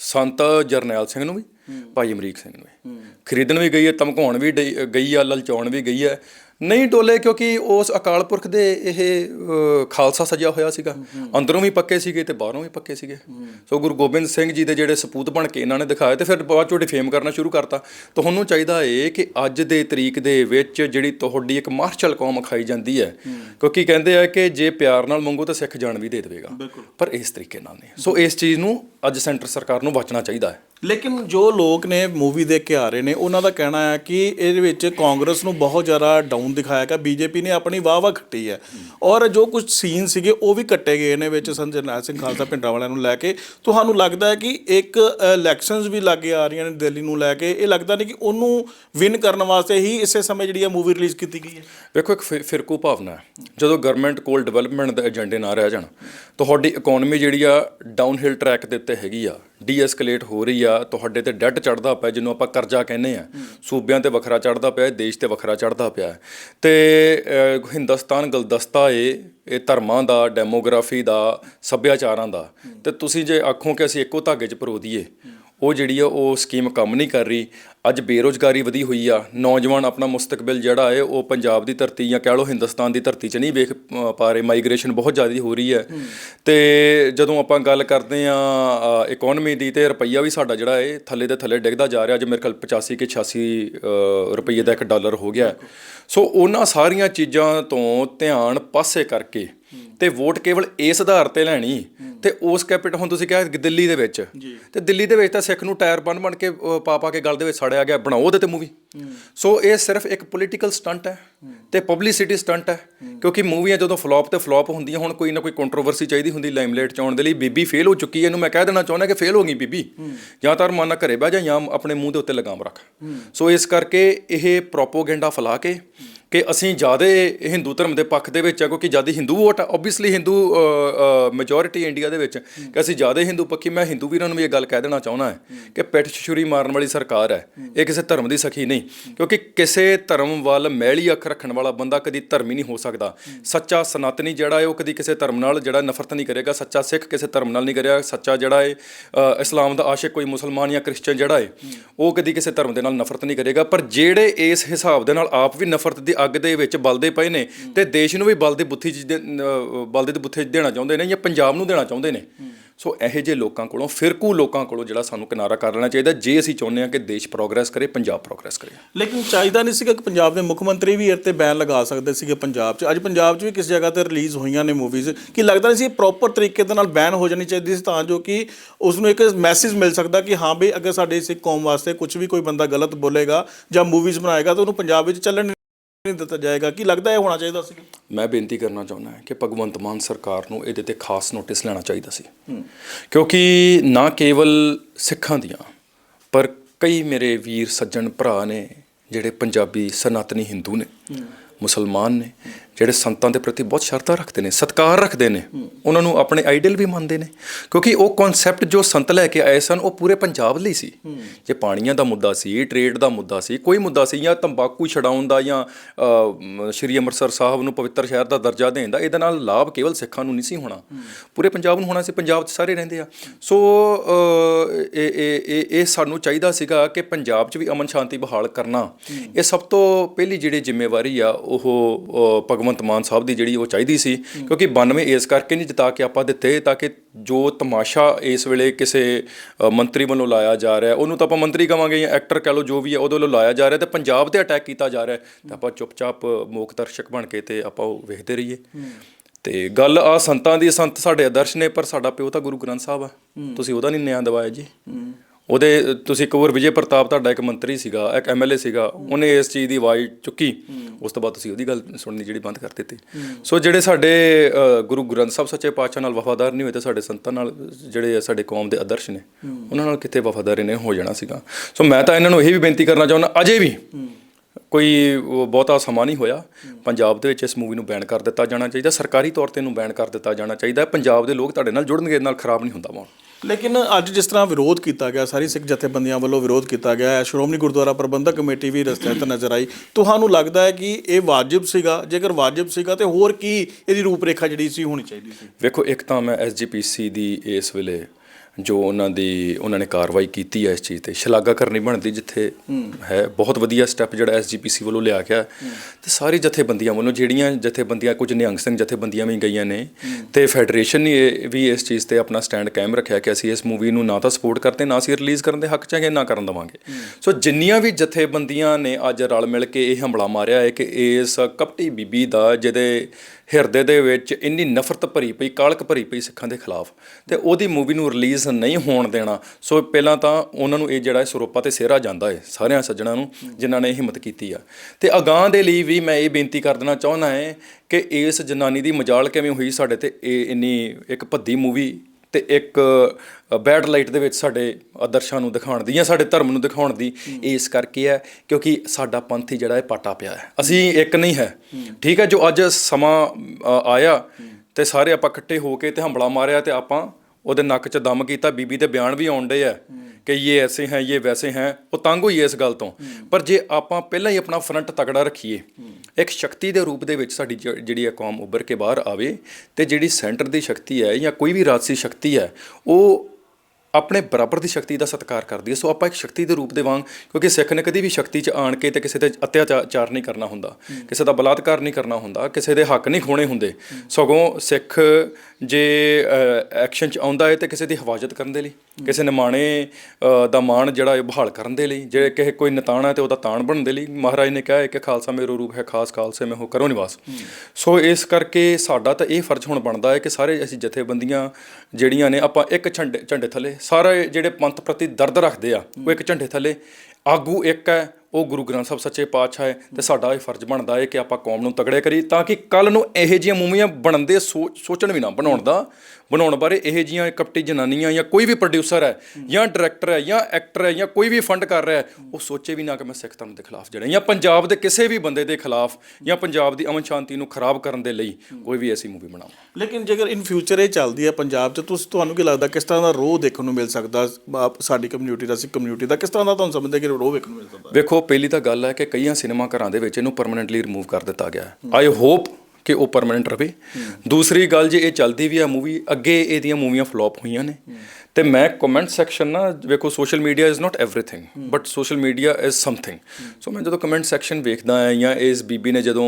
ਸੰਤ ਜਰਨੈਲ ਸਿੰਘ ਨੂੰ ਵੀ ਭਾਈ ਅਮਰੀਕ ਸਿੰਘ ਨੂੰ ਵੀ। ਖਰੀਦਣ ਵੀ ਗਈ ਹੈ ਧਮਕਾਉਣ ਵੀ ਗਈ ਆ ਲਲਚਾਉਣ ਵੀ ਗਈ ਹੈ। ਨਹੀਂ ਡੋਲੇ ਕਿਉਂਕਿ ਉਸ ਅਕਾਲ ਪੁਰਖ ਦੇ ਇਹ ਖਾਲਸਾ ਸਜਿਆ ਹੋਇਆ ਸੀਗਾ। ਅੰਦਰੋਂ ਵੀ ਪੱਕੇ ਸੀਗੇ ਤੇ ਬਾਹਰੋਂ ਵੀ ਪੱਕੇ ਸੀਗੇ। ਸੋ ਗੁਰੂ ਗੋਬਿੰਦ ਸਿੰਘ ਜੀ ਦੇ ਜਿਹੜੇ ਸਪੂਤ ਬਣ ਕੇ ਇਹਨਾਂ ਨੇ ਦਿਖਾਏ ਤੇ ਫਿਰ ਬਾਅਦ ਚੋਂ ਡਿਫੇਮ ਕਰਨਾ ਸ਼ੁਰੂ ਕਰਤਾ। ਤੁਹਾਨੂੰ ਚਾਹੀਦਾ ਏ ਕਿ ਅੱਜ ਦੇ ਤਰੀਕ ਦੇ ਵਿੱਚ ਜਿਹੜੀ ਤੁਹਾਡੀ ਇੱਕ ਮਾਰਸ਼ਲ ਕੌਮ ਖਾਈ ਜਾਂਦੀ ਹੈ ਕਿਉਂਕਿ ਕਹਿੰਦੇ ਆ ਕਿ ਜੇ ਪਿਆਰ ਨਾਲ ਮੰਗੋ ਤਾਂ ਸਿੱਖ ਜਾਨ ਵੀ ਦੇ ਦੇਵੇਗਾ। ਪਰ ਇਸ ਤਰੀਕੇ ਨਾਲ ਨਹੀਂ। ਸੋ ਇਸ ਚੀਜ਼ ਨੂੰ ਅੱਜ ਸੈਂਟਰ ਸਰਕਾਰ ਨੂੰ ਬਚਣਾ ਚਾਹੀਦਾ ਹੈ। ਲੇਕਿਨ ਜੋ ਲੋਕ ਨੇ ਮੂਵੀ ਦੇਖ ਕੇ ਆ ਰਹੇ ਨੇ ਉਹਨਾਂ ਦਾ ਕਹਿਣਾ ਹੈ ਕਿ ਇਹਦੇ ਵਿੱਚ ਕਾਂਗਰਸ ਨੂੰ ਬਹੁਤ ਜ਼ਿਆਦਾ ਡਾਊਨ ਦਿਖਾਇਆ ਗਿਆ ਬੀਜੇਪੀ ਨੇ ਆਪਣੀ ਵਾਹ ਵਾਹ ਖੱਟੀ ਹੈ। ਔਰ ਜੋ ਕੁਝ ਸੀਨ ਸੀਗੇ ਉਹ ਵੀ ਕੱਟੇ ਗਏ ਨੇ ਵਿੱਚ ਸੰਤ ਜਰਨੈਲ ਸਿੰਘ ਖਾਲਸਾ ਪਿੰਡਾਂ ਵਾਲਿਆਂ ਨੂੰ ਲੈ ਕੇ। ਤੁਹਾਨੂੰ ਲੱਗਦਾ ਹੈ ਕਿ ਇੱਕ ਇਲੈਕਸ਼ਨਸ ਵੀ ਲੱਗੇ ਆ ਰਹੀਆਂ ਨੇ ਦਿੱਲੀ ਨੂੰ ਲੈ ਕੇ ਇਹ ਲੱਗਦਾ ਨਹੀਂ ਕਿ ਉਹਨੂੰ ਵਿਨ ਕਰਨ ਵਾਸਤੇ ਹੀ ਇਸੇ ਸਮੇਂ ਜਿਹੜੀ ਇਹ ਮੂਵੀ ਰਿਲੀਜ਼ ਕੀਤੀ ਗਈ ਹੈ? ਵੇਖੋ ਇੱਕ ਫਿਰਕੂ ਭਾਵਨਾ ਹੈ। ਜਦੋਂ ਗਵਰਨਮੈਂਟ ਕੋਲ ਡਿਵੈਲਪਮੈਂਟ ਦੇ ਏਜੰਡੇ ਨਾ ਰਹਿ ਜਾਣ ਤੁਹਾਡੀ ਇਕਨੋਮੀ ਜਿਹੜੀ ਆ ਡਾਊਨਹਿਲ ਟਰੈਕ ਦੇ ਉੱਤੇ ਹੈਗੀ ਆ ਡੀਐਸਕੇਲੇਟ ਹੋ ਰਹੀ ਆ ਤੁਹਾਡੇ ਤੇ ਡੈਟ ਚੜਦਾ ਪਿਆ ਜਿਹਨੂੰ ਆਪਾਂ ਕਰਜ਼ਾ ਕਹਿੰਦੇ ਆ। ਸੂਬਿਆਂ ਤੇ ਵੱਖਰਾ ਚੜਦਾ ਪਿਆ ਦੇਸ਼ ਤੇ ਵੱਖਰਾ ਚੜਦਾ ਪਿਆ। ਤੇ ਹਿੰਦੁਸਤਾਨ ਗਲਦਸਤਾ ਏ ਇਹ ਧਰਮਾਂ ਦਾ ਡੈਮੋਗ੍ਰਾਫੀ ਦਾ ਸੱਭਿਆਚਾਰਾਂ ਦਾ। ਤੇ ਤੁਸੀਂ ਜੇ ਆਖੋ ਕਿ ਅਸੀਂ ਇੱਕੋ ਧਾਗੇ 'ਚ ਪਰੋ ਦਈਏ ਉਹ ਜਿਹੜੀ ਆ ਉਹ ਸਕੀਮ ਕੰਮ ਨਹੀਂ ਕਰ ਰਹੀ। ਅੱਜ ਬੇਰੋਜ਼ਗਾਰੀ ਵਧੀ ਹੋਈ ਆ। ਨੌਜਵਾਨ ਆਪਣਾ ਮੁਸਤਕਬਲ ਜਿਹੜਾ ਹੈ ਉਹ ਪੰਜਾਬ ਦੀ ਧਰਤੀ ਜਾਂ ਕਹਿ ਲਓ ਹਿੰਦੁਸਤਾਨ ਦੀ ਧਰਤੀ 'ਚ ਨਹੀਂ ਵੇਖ ਪਾ ਰਹੇ। ਮਾਈਗ੍ਰੇਸ਼ਨ ਬਹੁਤ ਜ਼ਿਆਦਾ ਹੋ ਰਹੀ ਹੈ। ਤੇ ਜਦੋਂ ਆਪਾਂ ਗੱਲ ਕਰਦੇ ਆ ਇਕਨੋਮੀ ਦੀ ਤੇ ਰੁਪਈਆ ਵੀ ਸਾਡਾ ਜਿਹੜਾ ਹੈ ਥੱਲੇ ਦੇ ਥੱਲੇ ਡਿੱਗਦਾ ਜਾ ਰਿਹਾ। ਅੱਜ ਮੇਰੇ ਖਿਆਲ 85 ਕਿ 86 ਅ, ਰੁਪਈਏ ਦਾ ਇੱਕ ਡਾਲਰ ਹੋ ਗਿਆ। ਸੋ ਉਹਨਾਂ ਸਾਰੀਆਂ ਚੀਜ਼ਾਂ ਤੋਂ ਧਿਆਨ ਪਾਸੇ ਕਰਕੇ ਤੇ ਵੋਟ ਕੇਵਲ ਇਸ ਆਧਾਰ ਤੇ ਲੈਣੀ ਤੇ ਉਸ ਕੈਪੀਟਲ ਹੁਣ ਤੁਸੀਂ ਕਿਹਾ ਦਿੱਲੀ ਦੇ ਵਿੱਚ। ਤੇ ਦਿੱਲੀ ਦੇ ਵਿੱਚ ਤਾਂ ਸਿੱਖ ਨੂੰ ਟਾਇਰ ਬਣ ਬਣ ਕੇ ਪਾ ਪਾ ਕੇ ਗਲ ਦੇ ਵਿੱਚ ਸੜਿਆ ਗਿਆ ਬਣਾਓ ਉਹਦੇ ਤੇ ਮੂਵੀ। ਸੋ ਇਹ ਸਿਰਫ ਇੱਕ ਪੋਲੀਟੀਕਲ ਸਟੰਟ ਹੈ ਤੇ ਪਬਲਿਸਿਟੀ ਸਟੰਟ ਹੈ ਕਿਉਂਕਿ ਮੂਵੀਆਂ ਜਦੋਂ ਫਲॉप ਤੇ ਫਲॉप ਹੁੰਦੀਆਂ ਹੁਣ ਕੋਈ ਨਾ ਕੋਈ ਕੰਟਰੋਵਰਸੀ ਚਾਹੀਦੀ ਹੁੰਦੀ ਲਾਈਮਲਾਈਟ ਚ ਆਉਣ ਦੇ ਲਈ। ਬੀਬੀ ਫੇਲ ਹੋ ਚੁੱਕੀ ਹੈ ਇਹਨੂੰ ਮੈਂ ਕਹਿ ਦੇਣਾ ਚਾਹੁੰਦਾ ਕਿ ਫੇਲ ਹੋ ਗਈ ਬੀਬੀ। ਜਾਂ ਤਾਂ ਰਮਾਨਾ ਘਰੇ ਬਹਿ ਜਾ ਜਾਂ ਆਪਣੇ ਮੂੰਹ ਦੇ ਉੱਤੇ ਲਗਾਮ ਰੱਖ। ਸੋ ਇਸ ਕਰਕੇ ਇਹ ਪ੍ਰੋਪੋਗੈਂਡਾ ਫੈਲਾ ਕੇ ਕਿ ਅਸੀਂ ਜ਼ਿਆਦਾ ਹਿੰਦੂ ਧਰਮ ਦੇ ਪੱਖ ਦੇ ਵਿੱਚ ਆ, ਕਿਉਂਕਿ ਜ਼ਿਆਦਾ ਹਿੰਦੂ ਵੋਟ ਆ ਆਬਵੀਅਸਲੀ ਹਿੰਦੂ ਮੈਜੋਰਿਟੀ ਇੰਡੀਆ ਦੇ ਵਿੱਚ, ਕਿ ਅਸੀਂ ਜ਼ਿਆਦਾ ਹਿੰਦੂ ਪੱਖੀ, ਮੈਂ ਹਿੰਦੂ ਵੀਰਾਂ ਨੂੰ ਵੀ ਇਹ ਗੱਲ ਕਹਿ ਦੇਣਾ ਚਾਹੁੰਦਾ ਹੈ ਕਿ ਪਿੱਠ ਛੁਰੀ ਮਾਰਨ ਵਾਲੀ ਸਰਕਾਰ ਹੈ, ਇਹ ਕਿਸੇ ਧਰਮ ਦੀ ਸਖੀ ਨਹੀਂ, ਕਿਉਂਕਿ ਕਿਸੇ ਧਰਮ ਵੱਲ ਮੈਲੀ ਅੱਖ ਰੱਖਣ ਵਾਲਾ ਬੰਦਾ ਕਦੀ ਧਰਮੀ ਨਹੀਂ ਹੋ ਸਕਦਾ। ਸੱਚਾ ਸਨਾਤਨੀ ਜਿਹੜਾ ਹੈ, ਉਹ ਕਦੀ ਕਿਸੇ ਧਰਮ ਨਾਲ ਜਿਹੜਾ ਨਫ਼ਰਤ ਨਹੀਂ ਕਰੇਗਾ, ਸੱਚਾ ਸਿੱਖ ਕਿਸੇ ਧਰਮ ਨਾਲ ਨਹੀਂ ਕਰੇਗਾ, ਸੱਚਾ ਜਿਹੜਾ ਹੈ ਇਸਲਾਮ ਦਾ ਆਸ਼ਿਕ ਕੋਈ ਮੁਸਲਮਾਨ ਜਾਂ ਕ੍ਰਿਸਚੀਅਨ ਜਿਹੜਾ ਹੈ, ਉਹ ਕਦੀ ਕਿਸੇ ਧਰਮ ਦੇ ਨਾਲ ਨਫ਼ਰਤ ਨਹੀਂ ਕਰੇਗਾ, ਪਰ ਜਿਹੜੇ ਇਸ ਹਿਸਾਬ ਦੇ ਨਾਲ ਆਪ ਵੀ ਨਫ਼ਰਤ ਦੀ ਅੱਗ ਦੇ ਵਿੱਚ ਬਲਦੇ ਪਏ ਨੇ ਤੇ ਦੇਸ਼ ਨੂੰ ਵੀ ਬਲਦੇ ਬੁੱਥੀ 'ਚ ਦੇ- ਅ, ਬਲਦੇ ਦੇ ਬੁੱਥੇ 'ਚ ਦੇਣਾ ਚਾਹੁੰਦੇ ਨੇ ਜਾਂ ਪੰਜਾਬ ਨੂੰ ਦੇਣਾ ਚਾਹੁੰਦੇ ਨੇ। ਸੋ ਇਹੋ ਜਿਹੇ ਲੋਕਾਂ ਕੋਲੋਂ ਫਿਰਕੂ ਲੋਕਾਂ ਕੋਲੋਂ ਜਿਹੜਾ ਸਾਨੂੰ ਕਿਨਾਰਾ ਕਰ ਲੈਣਾ ਚਾਹੀਦਾ। ਜੇ ਅਸੀਂ ਚਾਹੁੰਦੇ ਹਾਂ ਕਿ ਦੇਸ਼ ਪ੍ਰੋਗਰੈਸ ਕਰੇ ਪੰਜਾਬ ਪ੍ਰੋਗਰੈਸ ਕਰੇ। ਲੇਕਿਨ ਚਾਹੀਦਾ ਨਹੀਂ ਸੀਗਾ ਕਿ ਪੰਜਾਬ ਦੇ ਮੁੱਖ ਮੰਤਰੀ ਵੀ ਇਹ ਤੇ ਬੈਨ ਲਗਾ ਸਕਦੇ ਸੀਗੇ ਪੰਜਾਬ 'ਚ। ਅੱਜ ਪੰਜਾਬ 'ਚ ਵੀ ਕਿਸ ਜਗ੍ਹਾ ਤੇ ਰਿਲੀਜ਼ ਹੋਈਆਂ ਨੇ ਮੂਵੀਜ਼ ਕਿ ਲੱਗਦਾ ਨਹੀਂ ਸੀ ਪ੍ਰੋਪਰ ਤਰੀਕੇ ਦੇ ਨਾਲ ਬੈਨ ਹੋ ਜਾਣੀ ਚਾਹੀਦੀ ਸੀ ਤਾਂ ਜੋ ਕਿ ਉਸ ਨੂੰ ਇੱਕ ਮੈਸੇਜ ਮਿਲ ਸਕਦਾ ਕਿ ਹਾਂ ਬਈ ਅਗਰ ਸਾਡੇ ਸਿੱਖ ਕੌਮ ਵਾਸਤੇ ਕੁਝ ਵੀ ਕੋਈ ਬੰਦਾ ਗਲਤ ਬੋਲੇਗਾ ਜਾਂ ਮੂਵੀਜ਼ ਬਣਾਏਗਾ ਤਾਂ ਉਹਨੂੰ ਪੰਜਾਬ ਵਿੱਚ ਚੱਲਣ ਨਹੀਂ ਦਿੱਤਾ ਜਾਏਗਾ। ਕੀ ਲੱਗਦਾ ਇਹ ਹੋਣਾ ਚਾਹੀਦਾ ਸੀ? ਮੈਂ ਬੇਨਤੀ ਕਰਨਾ ਚਾਹੁੰਦਾ ਹਾਂ ਕਿ ਭਗਵੰਤ ਮਾਨ ਸਰਕਾਰ ਨੂੰ ਇਹਦੇ ਤੇ ਖਾਸ ਨੋਟਿਸ ਲੈਣਾ ਚਾਹੀਦਾ ਸੀ। ਕਿਉਂਕਿ ਨਾ ਕੇਵਲ ਸਿੱਖਾਂ ਦੀਆਂ, ਪਰ ਕਈ ਮੇਰੇ ਵੀਰ ਸੱਜਣ ਭਰਾ ਨੇ ਜਿਹੜੇ ਪੰਜਾਬੀ ਸਨਾਤਨੀ ਹਿੰਦੂ ਨੇ। ਮੁਸਲਮਾਨ ਨੇ, ਜਿਹੜੇ ਸੰਤਾਂ ਦੇ ਪ੍ਰਤੀ ਬਹੁਤ ਸ਼ਰਧਾ ਰੱਖਦੇ ਨੇ, ਸਤਿਕਾਰ ਰੱਖਦੇ ਨੇ, ਉਹਨਾਂ ਨੂੰ ਆਪਣੇ ਆਈਡਲ ਵੀ ਮੰਨਦੇ ਨੇ। ਕਿਉਂਕਿ ਉਹ ਕਨਸੈਪਟ ਜੋ ਸੰਤ ਲੈ ਕੇ ਆਏ ਸਨ, ਉਹ ਪੂਰੇ ਪੰਜਾਬ ਲਈ ਸੀ। ਜੇ ਪਾਣੀਆਂ ਦਾ ਮੁੱਦਾ ਸੀ ਟ੍ਰੇਡ ਦਾ ਮੁੱਦਾ ਸੀ, ਕੋਈ ਮੁੱਦਾ ਸੀ, ਜਾਂ ਤੰਬਾਕੂ ਛਡਾਉਣ ਦਾ, ਜਾਂ ਸ਼੍ਰੀ ਅੰਮ੍ਰਿਤਸਰ ਸਾਹਿਬ ਨੂੰ ਪਵਿੱਤਰ ਸ਼ਹਿਰ ਦਾ ਦਰਜਾ ਦੇਣ ਦਾ, ਇਹਦੇ ਨਾਲ ਲਾਭ ਕੇਵਲ ਸਿੱਖਾਂ ਨੂੰ ਨਹੀਂ ਸੀ ਹੋਣਾ। ਪੂਰੇ ਪੰਜਾਬ ਨੂੰ ਹੋਣਾ ਸੀ, ਪੰਜਾਬ 'ਚ ਸਾਰੇ ਰਹਿੰਦੇ ਆ। ਸੋ ਇਹ ਇਹ ਇਹ ਇਹ ਸਾਨੂੰ ਚਾਹੀਦਾ ਸੀਗਾ ਕਿ ਪੰਜਾਬ 'ਚ ਵੀ ਅਮਨ ਸ਼ਾਂਤੀ ਬਹਾਲ ਕਰਨਾ। ਇਹ ਸਭ ਤੋਂ ਪਹਿਲੀ ਜਿਹੜੀ ਜ਼ਿੰਮੇਵਾਰੀ ਆ ਉਹ ਭਗਵੰਤ ਮਾਨ ਸਾਹਿਬ ਦੀ ਜਿਹੜੀ ਉਹ ਚਾਹੀਦੀ ਸੀ ਕਿਉਂਕਿ 92 ਇਸ ਕਰਕੇ ਨਹੀਂ ਜਿਤਾ ਕੇ ਆਪਾਂ ਦਿੱਤੇ ਤਾਂ ਕਿ ਜੋ ਤਮਾਸ਼ਾ ਇਸ ਵੇਲੇ ਕਿਸੇ ਮੰਤਰੀ ਵੱਲੋਂ ਲਾਇਆ ਜਾ ਰਿਹਾ ਉਹਨੂੰ ਤਾਂ ਆਪਾਂ ਮੰਤਰੀ ਕਵਾਂਗੇ ਜਾਂ ਐਕਟਰ ਕਹ ਲਓ ਜੋ ਵੀ ਹੈ ਉਹਦੇ ਵੱਲੋਂ ਲਾਇਆ ਜਾ ਰਿਹਾ ਤੇ ਪੰਜਾਬ ਤੇ ਅਟੈਕ ਕੀਤਾ ਜਾ ਰਿਹਾ ਤਾਂ ਆਪਾਂ ਚੁੱਪਚਾਪ ਮੂਕ ਦਰਸ਼ਕ ਬਣ ਕੇ ਤੇ ਆਪਾਂ ਉਹ ਵੇਖਦੇ ਰਹੀਏ। ਤੇ ਗੱਲ ਆ ਸੰਤਾਂ ਦੀ ਸੰਤ ਸਾਡੇ ਆਦਰਸ਼ ਨੇ ਪਰ ਸਾਡਾ ਪਿਓ ਤਾਂ ਗੁਰੂ ਗ੍ਰੰਥ ਸਾਹਿਬ ਆ। ਤੁਸੀਂ ਉਹਦਾ ਨਹੀਂ ਨਿਆਂ ਦਵਾਇਆ ਜੀ। ਉਹਦੇ, ਤੁਸੀਂ ਇੱਕ ਵਾਰ ਵਿਜੇ ਪ੍ਰਤਾਪ ਤੁਹਾਡਾ ਇੱਕ ਮੰਤਰੀ ਸੀਗਾ, ਇੱਕ ਐਮਐਲਏ ਸੀਗਾ, ਉਹਨੇ ਇਸ ਚੀਜ਼ ਦੀ ਆਵਾਜ਼ ਚੁੱਕੀ। ਉਸ ਤੋਂ ਬਾਅਦ ਤੁਸੀਂ ਉਹਦੀ ਗੱਲ ਸੁਣਨੀ ਜਿਹੜੀ ਬੰਦ ਕਰ ਦਿੱਤੀ। ਸੋ ਜਿਹੜੇ ਸਾਡੇ ਗੁਰੂ ਗ੍ਰੰਥ ਸਾਹਿਬ ਸੱਚੇ ਪਾਤਸ਼ਾਹ ਨਾਲ ਵਫਾਦਾਰ ਨਹੀਂ ਹੋਏ ਤੇ ਸਾਡੇ ਸੰਤਾਂ ਨਾਲ ਜਿਹੜੇ ਸਾਡੇ ਕੌਮ ਦੇ ਆਦਰਸ਼ ਨੇ, ਉਹਨਾਂ ਨਾਲ ਕਿੱਥੇ ਵਫਾਦਾਰੀ ਨੇ ਹੋ ਜਾਣਾ ਸੀਗਾ। ਸੋ ਮੈਂ ਤਾਂ ਇਹਨਾਂ ਨੂੰ ਇਹ ਵੀ ਬੇਨਤੀ ਕਰਨਾ ਚਾਹੁੰਦਾ, ਅਜੇ ਵੀ ਕੋਈ ਬਹੁਤਾ ਸਮਾਂ ਨਹੀਂ ਹੋਇਆ। ਪੰਜਾਬ ਦੇ ਵਿੱਚ ਇਸ ਮੂਵੀ ਨੂੰ ਬੈਨ ਕਰ ਦਿੱਤਾ ਜਾਣਾ ਚਾਹੀਦਾ, ਸਰਕਾਰੀ ਤੌਰ ਤੇ ਇਹਨੂੰ ਬੈਨ ਕਰ ਦਿੱਤਾ ਜਾਣਾ ਚਾਹੀਦਾ। ਪੰਜਾਬ ਦੇ ਲੋਕ ਤੁਹਾਡੇ ਨਾਲ ਜੁੜਨਗੇ ਨਾਲ ਖਰਾਬ ਨਹੀਂ ਹੁੰਦਾ ਮਾਹੌਲ। ਲੇਕਿਨ ਅੱਜ ਜਿਸ ਤਰ੍ਹਾਂ ਵਿਰੋਧ ਕੀਤਾ ਗਿਆ, ਸਾਰੀ ਸਿੱਖ ਜਥੇਬੰਦੀਆਂ ਵੱਲੋਂ ਵਿਰੋਧ ਕੀਤਾ ਗਿਆ ਹੈ, ਸ਼੍ਰੋਮਣੀ ਗੁਰਦੁਆਰਾ ਪ੍ਰਬੰਧਕ ਕਮੇਟੀ ਵੀ ਰਸਤੇ ਤੇ ਨਜ਼ਰ ਆਈ। ਤੁਹਾਨੂੰ ਲੱਗਦਾ ਹੈ ਕਿ ਇਹ ਵਾਜਿਬ ਸੀਗਾ? ਜੇਕਰ ਵਾਜਿਬ ਸੀਗਾ, ਤੇ ਹੋਰ ਕੀ ਇਹਦੀ ਰੂਪਰੇਖਾ ਜਿਹੜੀ ਸੀ, ਹੋਣੀ ਚਾਹੀਦੀ ਸੀ? ਵੇਖੋ, ਇੱਕ ਤਾਂ ਮੈਂ ਐਸਜੀਪੀਸੀ ਦੀ ਇਸ ਵੇਲੇ ਜੋ ਉਹਨਾਂ ਦੀ ਉਹਨਾਂ ਨੇ ਕਾਰਵਾਈ ਕੀਤੀ ਹੈ ਇਸ ਚੀਜ਼ ਤੇ। ਸ਼ਲਾਘਾ ਕਰਨੀ ਬਣਦੀ ਜਿੱਥੇ ਹੈ। ਬਹੁਤ ਵਧੀਆ ਸਟੈਪ ਜਿਹੜਾ ਐਸਜੀਪੀਸੀ ਵੱਲੋਂ ਲਿਆ ਗਿਆ। ਤੇ ਸਾਰੀ ਜਥੇਬੰਦੀਆਂ ਵੱਲੋਂ ਜਿਹੜੀਆਂ ਜਥੇਬੰਦੀਆਂ ਕੁਝ ਨਿਹੰਗ ਸਿੰਘ ਜਥੇਬੰਦੀਆਂ ਵੀ ਗਈਆਂ ਨੇ ਤੇ ਫੈਡਰੇਸ਼ਨ ਨੇ ਵੀ ਇਸ ਚੀਜ਼ ਤੇ ਆਪਣਾ ਸਟੈਂਡ ਕਾਇਮ ਰੱਖਿਆ ਕਿ ਅਸੀਂ ਇਸ ਮੂਵੀ ਨੂੰ ਨਾ ਤਾਂ ਸਪੋਰਟ ਕਰਦੇ ਨਾ ਅਸੀਂ ਰਿਲੀਜ਼ ਕਰਨ ਦੇ ਹੱਕ ਚ ਹੈਗੇ ਨਾ ਕਰਨ ਦਵਾਂਗੇ। ਸੋ ਜਿੰਨੀਆਂ ਵੀ ਜਥੇਬੰਦੀਆਂ ਨੇ ਅੱਜ ਰਲ ਮਿਲ ਕੇ ਇਹ ਹਮਲਾ ਮਾਰਿਆ ਹੈ ਕਿ ਇਸ ਕਪਟੀ ਬੀਬੀ ਦਾ ਜਿਹਦੇ ਹਿਰਦੇ ਦੇ ਵਿੱਚ ਇੰਨੀ ਨਫ਼ਰਤ ਭਰੀ ਪਈ, ਕਾਲਕ ਭਰੀ ਪਈ ਸਿੱਖਾਂ ਦੇ ਖਿਲਾਫ ਤੇ ਉਹਦੀ ਮੂਵੀ ਨੂੰ ਰਿਲੀਜ਼ ਨਹੀਂ ਹੋਣ ਦੇਣਾ। ਸੋ ਪਹਿਲਾਂ ਤਾਂ ਉਹਨਾਂ ਨੂੰ ਇਹ ਜਿਹੜਾ ਹੈ ਸਰੋਪਾ ਤੇ ਸਿਹਰਾ ਜਾਂਦਾ ਹੈ ਸਾਰਿਆਂ ਸੱਜਣਾਂ ਨੂੰ, ਜਿਨ੍ਹਾਂ ਨੇ ਹਿੰਮਤ ਕੀਤੀ ਆ। ਤੇ ਅਗਾਹ ਦੇ ਲਈ ਵੀ ਮੈਂ ਇਹ ਬੇਨਤੀ ਕਰ ਦੇਣਾ ਚਾਹੁੰਦਾ ਹੈ ਕਿ ਇਸ ਜਨਾਨੀ ਦੀ ਮਜਾਲ ਕਿਵੇਂ ਹੋਈ ਸਾਡੇ ਤੇ, ਇਹ ਇੰਨੀ ਇੱਕ ਭੱਦੀ ਮੂਵੀ ਤੇ ਇੱਕ ਬੈਡ ਲਾਈਟ ਦੇ ਵਿੱਚ ਸਾਡੇ ਆਦਰਸ਼ਾਂ ਨੂੰ ਦਿਖਾਉਣ ਦੀ ਜਾਂ ਸਾਡੇ ਧਰਮ ਨੂੰ ਦਿਖਾਉਣ ਦੀ ਇਸ ਕਰਕੇ ਹੈ ਕਿਉਂਕਿ ਸਾਡਾ ਪੰਥ ਹੀ ਜਿਹੜਾ ਹੈ ਪਾਟਾ ਪਿਆ ਹੈ। ਅਸੀਂ ਇੱਕ ਨਹੀਂ ਹੈ। ਠੀਕ ਹੈ ਜੋ ਅੱਜ ਸਮਾਂ ਆਇਆ ਤੇ ਸਾਰੇ ਆਪਾਂ ਇਕੱਠੇ ਹੋ ਕੇ ਤੇ ਹੰਬਲਾ ਮਾਰਿਆ ਤੇ ਆਪਾਂ ਉਹਦੇ ਨੱਕ 'ਚ ਦਮ ਕੀਤਾ ਬੀਬੀ ਦੇ ਬਿਆਨ ਵੀ ਆਉਣ ਡੇ ਆ ਕਿ ਇਹ ਐਸੇ ਹੈ ਇਹ ਵੈਸੇ ਹੈ ਉਹ ਤੰਗ ਹੋਈ ਹੈ ਇਸ ਗੱਲ ਤੋਂ। ਪਰ ਜੇ ਆਪਾਂ ਪਹਿਲਾਂ ਹੀ ਆਪਣਾ ਫਰੰਟ ਤਕੜਾ ਰੱਖੀਏ ਇੱਕ ਸ਼ਕਤੀ ਦੇ ਰੂਪ ਦੇ ਵਿੱਚ ਸਾਡੀ ਜਿਹੜੀ ਇਹ ਕੌਮ ਉੱਭਰ ਕੇ ਬਾਹਰ ਆਵੇ ਤੇ ਜਿਹੜੀ ਸੈਂਟਰ ਦੀ ਸ਼ਕਤੀ ਹੈ ਜਾਂ ਕੋਈ ਵੀ ਰਾਜਸੀ ਸ਼ਕਤੀ ਹੈ ਉਹ ਆਪਣੇ ਬਰਾਬਰ ਦੀ ਸ਼ਕਤੀ ਦਾ ਸਤਿਕਾਰ ਕਰਦੀ ਹੈ। ਸੋ ਆਪਾਂ ਇੱਕ ਸ਼ਕਤੀ ਦੇ ਰੂਪ ਦੇ ਵਾਂਗ, ਕਿਉਂਕਿ ਸਿੱਖ ਨੇ ਕਦੀ ਵੀ ਸ਼ਕਤੀ 'ਚ ਆਣ ਕੇ ਤੇ ਕਿਸੇ ਤੇ ਅਤਿਆਚਾਰ ਨਹੀਂ ਕਰਨਾ ਹੁੰਦਾ। ਕਿਸੇ ਦਾ ਬਲਾਤਕਾਰ ਨਹੀਂ ਕਰਨਾ ਹੁੰਦਾ, ਕਿਸੇ ਦੇ ਹੱਕ ਨਹੀਂ ਖੋਣੇ ਹੁੰਦੇ। ਸਗੋਂ ਸਿੱਖ ਜੇ ਐਕਸ਼ਨ 'ਚ ਆਉਂਦਾ ਹੈ ਤੇ ਕਿਸੇ ਦੀ ਹਿਫਾਜ਼ਤ ਕਰਨ ਦੇ ਲਈ। ਕਿਸੇ ਨਿਮਾਣੇ ਦਾ ਮਾਣ ਜਿਹੜਾ ਇਹ ਬਹਾਲ ਕਰਨ ਦੇ ਲਈ, ਜੇ ਕਿਸੇ ਕੋਈ ਨਤਾਣਾ ਹੈ ਤੇ ਉਹਦਾ ਤਾਣ ਬਣਨ ਦੇ ਲਈ, ਮਹਾਰਾਜ ਨੇ ਕਿਹਾ ਹੈ ਕਿ ਖਾਲਸਾ ਮੇਰੋ ਰੂਪ ਹੈ, ਖਾਸ ਖਾਲਸੇ ਮੈਂ ਹੋ ਕਰੋ ਨਿਵਾਸ। ਸੋ ਇਸ ਕਰਕੇ ਸਾਡਾ ਤਾਂ ਇਹ ਫਰਜ਼ ਹੁਣ ਬਣਦਾ ਹੈ ਕਿ ਸਾਰੇ ਅਸੀਂ ਜਥੇਬੰਦੀਆਂ ਜਿਹੜੀਆਂ ਨੇ, ਆਪਾਂ ਇੱਕ ਝੰਡੇ ਝੰਡੇ ਥੱਲੇ, ਸਾਰੇ ਜਿਹੜੇ ਪੰਥ ਪ੍ਰਤੀ ਦਰਦ ਰੱਖਦੇ ਆ, ਉਹ ਇੱਕ ਝੰਡੇ ਥੱਲੇ। ਆਗੂ ਇੱਕ ਹੈ, ਉਹ ਗੁਰੂ ਗ੍ਰੰਥ ਸਾਹਿਬ ਸੱਚੇ ਪਾਤਸ਼ਾਹ ਹੈ, ਤੇ ਸਾਡਾ ਇਹ ਫਰਜ਼ ਬਣਦਾ ਹੈ ਕਿ ਆਪਾਂ ਕੌਮ ਨੂੰ ਤਗੜੇ ਕਰੀ ਤਾਂ ਕਿ ਕੱਲ ਨੂੰ ਇਹੋ ਜਿਹੀਆਂ ਮੂਵੀਆਂ ਬਣਨ ਦੇ ਸੋਚ, ਸੋਚਣ ਵੀ ਨਾ ਬਣਾਉਣ ਦਾ ਬਣਾਉਣ ਬਾਰੇ ਇਹੋ ਜਿਹੀਆਂ ਕਪਟੀ ਜਨਾਨੀਆਂ ਜਾਂ ਕੋਈ ਵੀ ਪ੍ਰੋਡਿਊਸਰ ਹੈ ਜਾਂ ਡਾਇਰੈਕਟਰ ਹੈ ਜਾਂ ਐਕਟਰ ਹੈ ਜਾਂ ਕੋਈ ਵੀ ਫੰਡ ਕਰ ਰਿਹਾ ਹੈ ਉਹ ਸੋਚੇ ਵੀ ਨਾ ਕਿ ਮੈਂ ਸਿੱਖ ਧਰਮ ਦੇ ਖਿਲਾਫ ਜਿਹੜਾ ਜਾਂ ਪੰਜਾਬ ਦੇ ਕਿਸੇ ਵੀ ਬੰਦੇ ਦੇ ਖਿਲਾਫ ਜਾਂ ਪੰਜਾਬ ਦੀ ਅਮਨ ਸ਼ਾਂਤੀ ਨੂੰ ਖਰਾਬ ਕਰਨ ਦੇ ਲਈ ਕੋਈ ਵੀ ਐਸੀ ਮੂਵੀ ਬਣਾਵਾਂ ਲੇਕਿਨ ਜੇਕਰ ਇਨ ਫਿਊਚਰ ਇਹ ਚੱਲਦੀ ਹੈ ਪੰਜਾਬ 'ਚ ਤੁਸੀਂ ਤੁਹਾਨੂੰ ਕੀ ਲੱਗਦਾ ਕਿਸ ਤਰ੍ਹਾਂ ਦਾ ਰੋਹ ਦੇਖਣ ਨੂੰ ਮਿਲ ਸਕਦਾ ਆਪ- ਸਾਡੀ ਕਮਿਊਨਿਟੀ ਦਾ ਸਿੱਖ ਕਮਿਊਨਿਟੀ ਦਾ ਕਿਸ ਤਰ੍ਹਾਂ ਦਾ ਤੁਹਾਨੂੰ ਸਮਝਦੇ ਕਿ ਰੋਹ ਵੇਖਣ ਨੂੰ ਮਿਲ ਸਕਦਾ? ਵੇਖੋ ਪਹਿਲੀ ਤਾਂ ਗੱਲ ਹੈ ਕਿ ਕਈਆਂ ਸਿਨੇਮਾ ਘਰਾਂ ਦੇ ਵਿੱਚ ਇਹਨੂੰ ਪਰਮਨੈਂਟਲੀ ਰਿਮੂਵ ਕਰ ਦਿੱਤਾ ਗਿਆ ਹੈ। ਆਈ ਹੋਪ ਕਿ ਉਹ ਪਰਮਨੈਂਟ ਰਹੇ ਦੂਸਰੀ ਗੱਲ ਜੇ ਇਹ ਚੱਲਦੀ ਵੀ ਆ ਮੂਵੀ ਅੱਗੇ ਇਹਦੀਆਂ ਮੂਵੀਆਂ ਫਲॉप ਹੋਈਆਂ ਨੇ। ਤੇ ਮੈਂ ਕਮੈਂਟ ਸੈਕਸ਼ਨ ਨਾ, ਵੇਖੋ social media is not everything but social media is something so ਮੈਂ ਜਦੋਂ ਕਮੈਂਟ ਸੈਕਸ਼ਨ ਵੇਖਦਾ ਆ ਜਾਂ ਇਸ ਬੀਬੀ ਨੇ ਜਦੋਂ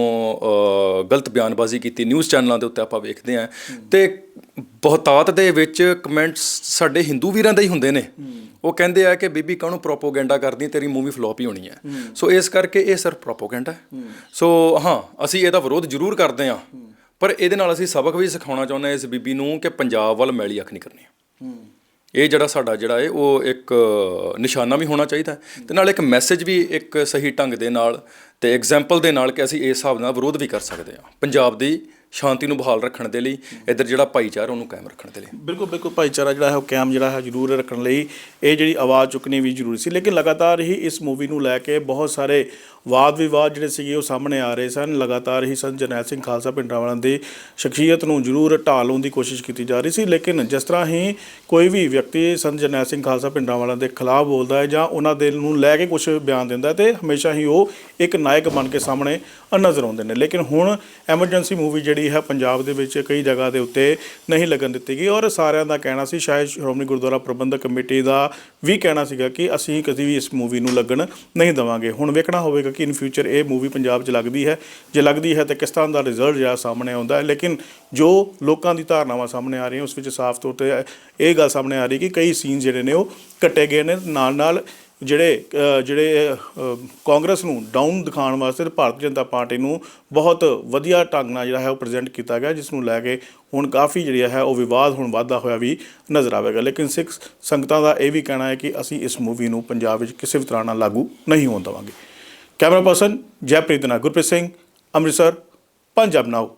ਗਲਤ ਬਿਆਨਬਾਜ਼ੀ ਕੀਤੀ ਨਿਊਜ਼ ਚੈਨਲਾਂ ਦੇ ਉੱਤੇ ਆਪਾਂ ਵੇਖਦੇ ਆ ਤੇ ਬਹੁਤਾਤ ਦੇ ਵਿੱਚ ਕਮੈਂਟਸ ਸਾਡੇ ਹਿੰਦੂ ਵੀਰਾਂ ਦੇ ਹੀ ਹੁੰਦੇ ਨੇ। ਉਹ ਕਹਿੰਦੇ ਆ ਕਿ ਬੀਬੀ ਕਾਹਨੂੰ ਪ੍ਰੋਪੋਗੈਂਡਾ ਕਰਦੀ ਹੈ, ਤੇਰੀ ਮੂਵੀ ਫਲॉप ਹੀ ਹੋਣੀ ਹੈ। ਸੋ ਇਸ ਕਰਕੇ ਇਹ ਸਿਰਫ ਪ੍ਰੋਪੋਗੈਂਡਾ ਹੈ। ਸੋ ਹਾਂ ਅਸੀਂ ਇਹਦਾ ਵਿਰੋਧ ਜ਼ਰੂਰ ਕਰਦੇ ਹਾਂ। ਪਰ ਇਹਦੇ ਨਾਲ ਅਸੀਂ ਸਬਕ ਵੀ ਸਿਖਾਉਣਾ ਚਾਹੁੰਦੇ ਹਾਂ ਇਸ ਬੀਬੀ ਨੂੰ ਕਿ ਪੰਜਾਬ ਵੱਲ ਮੈਲੀ ਅੱਖ ਨਹੀਂ ਕਰਨੀ। ਇਹ ਜਿਹੜਾ ਸਾਡਾ ਜਿਹੜਾ ਹੈ ਉਹ ਇੱਕ ਨਿਸ਼ਾਨਾ ਵੀ ਹੋਣਾ ਚਾਹੀਦਾ। ਤੇ ਨਾਲ ਇੱਕ ਮੈਸੇਜ ਵੀ ਇੱਕ ਸਹੀ ਢੰਗ ਦੇ ਨਾਲ ਤੇ ਐਗਜ਼ਾਮਪਲ ਦੇ ਨਾਲ ਕਿ ਅਸੀਂ ਇਸ ਹਿਸਾਬ ਨਾਲ ਵਿਰੋਧ ਵੀ ਕਰ ਸਕਦੇ ਹਾਂ। ਪੰਜਾਬ ਦੀ ਸ਼ਾਂਤੀ ਨੂੰ ਬਹਾਲ ਰੱਖਣ ਦੇ ਲਈ ਇੱਧਰ ਜਿਹੜਾ ਭਾਈਚਾਰਾ ਉਹਨੂੰ ਕਾਇਮ ਰੱਖਣ ਦੇ ਲਈ। ਬਿਲਕੁਲ ਬਿਲਕੁਲ ਭਾਈਚਾਰਾ ਜਿਹੜਾ ਹੈ ਉਹ ਕਾਇਮ ਜਿਹੜਾ ਹੈ ਜ਼ਰੂਰ ਰੱਖਣ ਲਈ ਇਹ ਜਿਹੜੀ ਆਵਾਜ਼ ਚੁੱਕਣੀ ਵੀ ਜ਼ਰੂਰੀ ਸੀ। ਲੇਕਿਨ ਲਗਾਤਾਰ ਹੀ ਇਸ ਮੂਵੀ ਨੂੰ ਲੈ ਕੇ ਬਹੁਤ ਸਾਰੇ ਵਾਦ ਵਿਵਾਦ ਜਿਹੜੇ ਸੀਗੇ ਉਹ ਸਾਹਮਣੇ ਆ ਰਹੇ ਸਨ। ਲਗਾਤਾਰ ਹੀ ਸੰਤ ਜਰਨੈਲ ਸਿੰਘ ਖਾਲਸਾ ਪਿੰਡਰਾਵਾਲਾ ਦੀ ਸ਼ਖਸੀਅਤ ਨੂੰ ਜ਼ਰੂਰ ਢਾਲਣ ਦੀ ਕੋਸ਼ਿਸ਼ ਕੀਤੀ ਜਾ ਰਹੀ ਸੀ। ਲੇਕਿਨ ਜਿਸ ਤਰ੍ਹਾਂ ਹੀ ਕੋਈ ਵੀ ਵਿਅਕਤੀ ਸੰਤ ਜਰਨੈਲ ਸਿੰਘ ਖਾਲਸਾ ਪਿੰਡਰਾਵਾਲਾ ਦੇ ਖਿਲਾਫ ਬੋਲਦਾ ਹੈ ਜਾਂ ਉਹਨਾਂ ਦੇ ਨੂੰ ਲੈ ਕੇ ਕੁਝ ਬਿਆਨ ਦਿੰਦਾ ਹੈ ਤੇ ਹਮੇਸ਼ਾ ਹੀ ਉਹ ਇੱਕ ਨਾਇਕ ਬਣ ਕੇ ਸਾਹਮਣੇ ਨਜ਼ਰ ਆਉਂਦੇ ਨੇ। ਲੇਕਿਨ ਹੁਣ ਐਮਰਜੈਂਸੀ ਮੂਵੀ ਜਿਹੜੀ ਹੈ ਪੰਜਾਬ ਦੇ ਵਿੱਚ ਕਈ ਜਗ੍ਹਾ ਦੇ ਉੱਤੇ ਨਹੀਂ ਲੱਗਣ ਦਿੱਤੀ ਗਈ। ਔਰ ਸਾਰਿਆਂ ਦਾ ਕਹਿਣਾ ਸੀ, ਸ਼ਾਇਦ ਸ਼੍ਰੋਮਣੀ ਗੁਰਦੁਆਰਾ ਪ੍ਰਬੰਧਕ ਕਮੇਟੀ ਦਾ ਵੀ ਕਹਿਣਾ ਸੀਗਾ ਕਿ ਅਸੀਂ ਕਦੀ ਵੀ ਇਸ ਮੂਵੀ ਨੂੰ ਲੱਗਣ ਨਹੀਂ ਦੇਵਾਂਗੇ। ਹੁਣ ਵੇਖਣਾ ਹੋਵੇਗਾ ਕਿ ਇਨ ਫਿਊਚਰ ਇਹ ਮੂਵੀ ਪੰਜਾਬ 'ਚ ਲੱਗਦੀ ਹੈ। ਜੇ ਲੱਗਦੀ ਹੈ ਤਾਂ ਕਿਸ ਤਰ੍ਹਾਂ ਦਾ ਰਿਜ਼ਲਟ ਜਿਹੜਾ ਸਾਹਮਣੇ ਆਉਂਦਾ ਹੈ। ਲੇਕਿਨ ਜੋ ਲੋਕਾਂ ਦੀ ਧਾਰਨਾਵਾਂ ਸਾਹਮਣੇ ਆ ਰਹੀਆਂ, ਉਸ ਵਿੱਚ ਸਾਫ਼ ਤੌਰ ਤੇ ਇਹ ਗੱਲ ਸਾਹਮਣੇ ਆ ਰਹੀ ਕਿ ਕਈ ਸੀਨ ਜਿਹੜੇ ਨੇ ਉਹ ਕੱਟੇ ਗਏ ਨੇ। ਨਾਲ ਨਾਲ ਜਿਹੜੇ ਜਿਹੜੇ ਕਾਂਗਰਸ ਨੂੰ ਡਾਊਨ ਦਿਖਾਉਣ ਵਾਸਤੇ ਤੇ ਭਾਰਤੀ ਜਨਤਾ ਪਾਰਟੀ ਨੂੰ ਬਹੁਤ ਵਧੀਆ ਢੰਗ ਨਾਲ ਜਿਹੜਾ ਹੈ ਉਹ ਪ੍ਰੈਜ਼ੈਂਟ ਕੀਤਾ ਗਿਆ, ਜਿਸ ਨੂੰ ਲੈ ਕੇ ਹੁਣ ਕਾਫੀ ਜਿਹੜਾ ਹੈ ਉਹ ਵਿਵਾਦ ਹੁਣ ਵਾਧਾ ਹੋਇਆ ਵੀ ਨਜ਼ਰ ਆਵੇਗਾ। ਲੇਕਿਨ ਸਿੱਖ ਸੰਗਤਾਂ ਦਾ ਇਹ ਵੀ ਕਹਿਣਾ ਹੈ ਕਿ ਅਸੀਂ ਇਸ ਮੂਵੀ ਨੂੰ ਪੰਜਾਬ ਵਿੱਚ ਕਿਸੇ ਵੀ ਤਰ੍ਹਾਂ ਨਾਲ ਲਾਗੂ ਨਹੀਂ ਹੋਣ ਦੇਵਾਂਗੇ। ਕੈਮਰਾ ਪਰਸਨ ਜੈਪ੍ਰੀਤ ਨਾਲ ਗੁਰਪ੍ਰੀਤ ਸਿੰਘ, ਅੰਮ੍ਰਿਤਸਰ, ਪੰਜਾਬ ਨਾਓ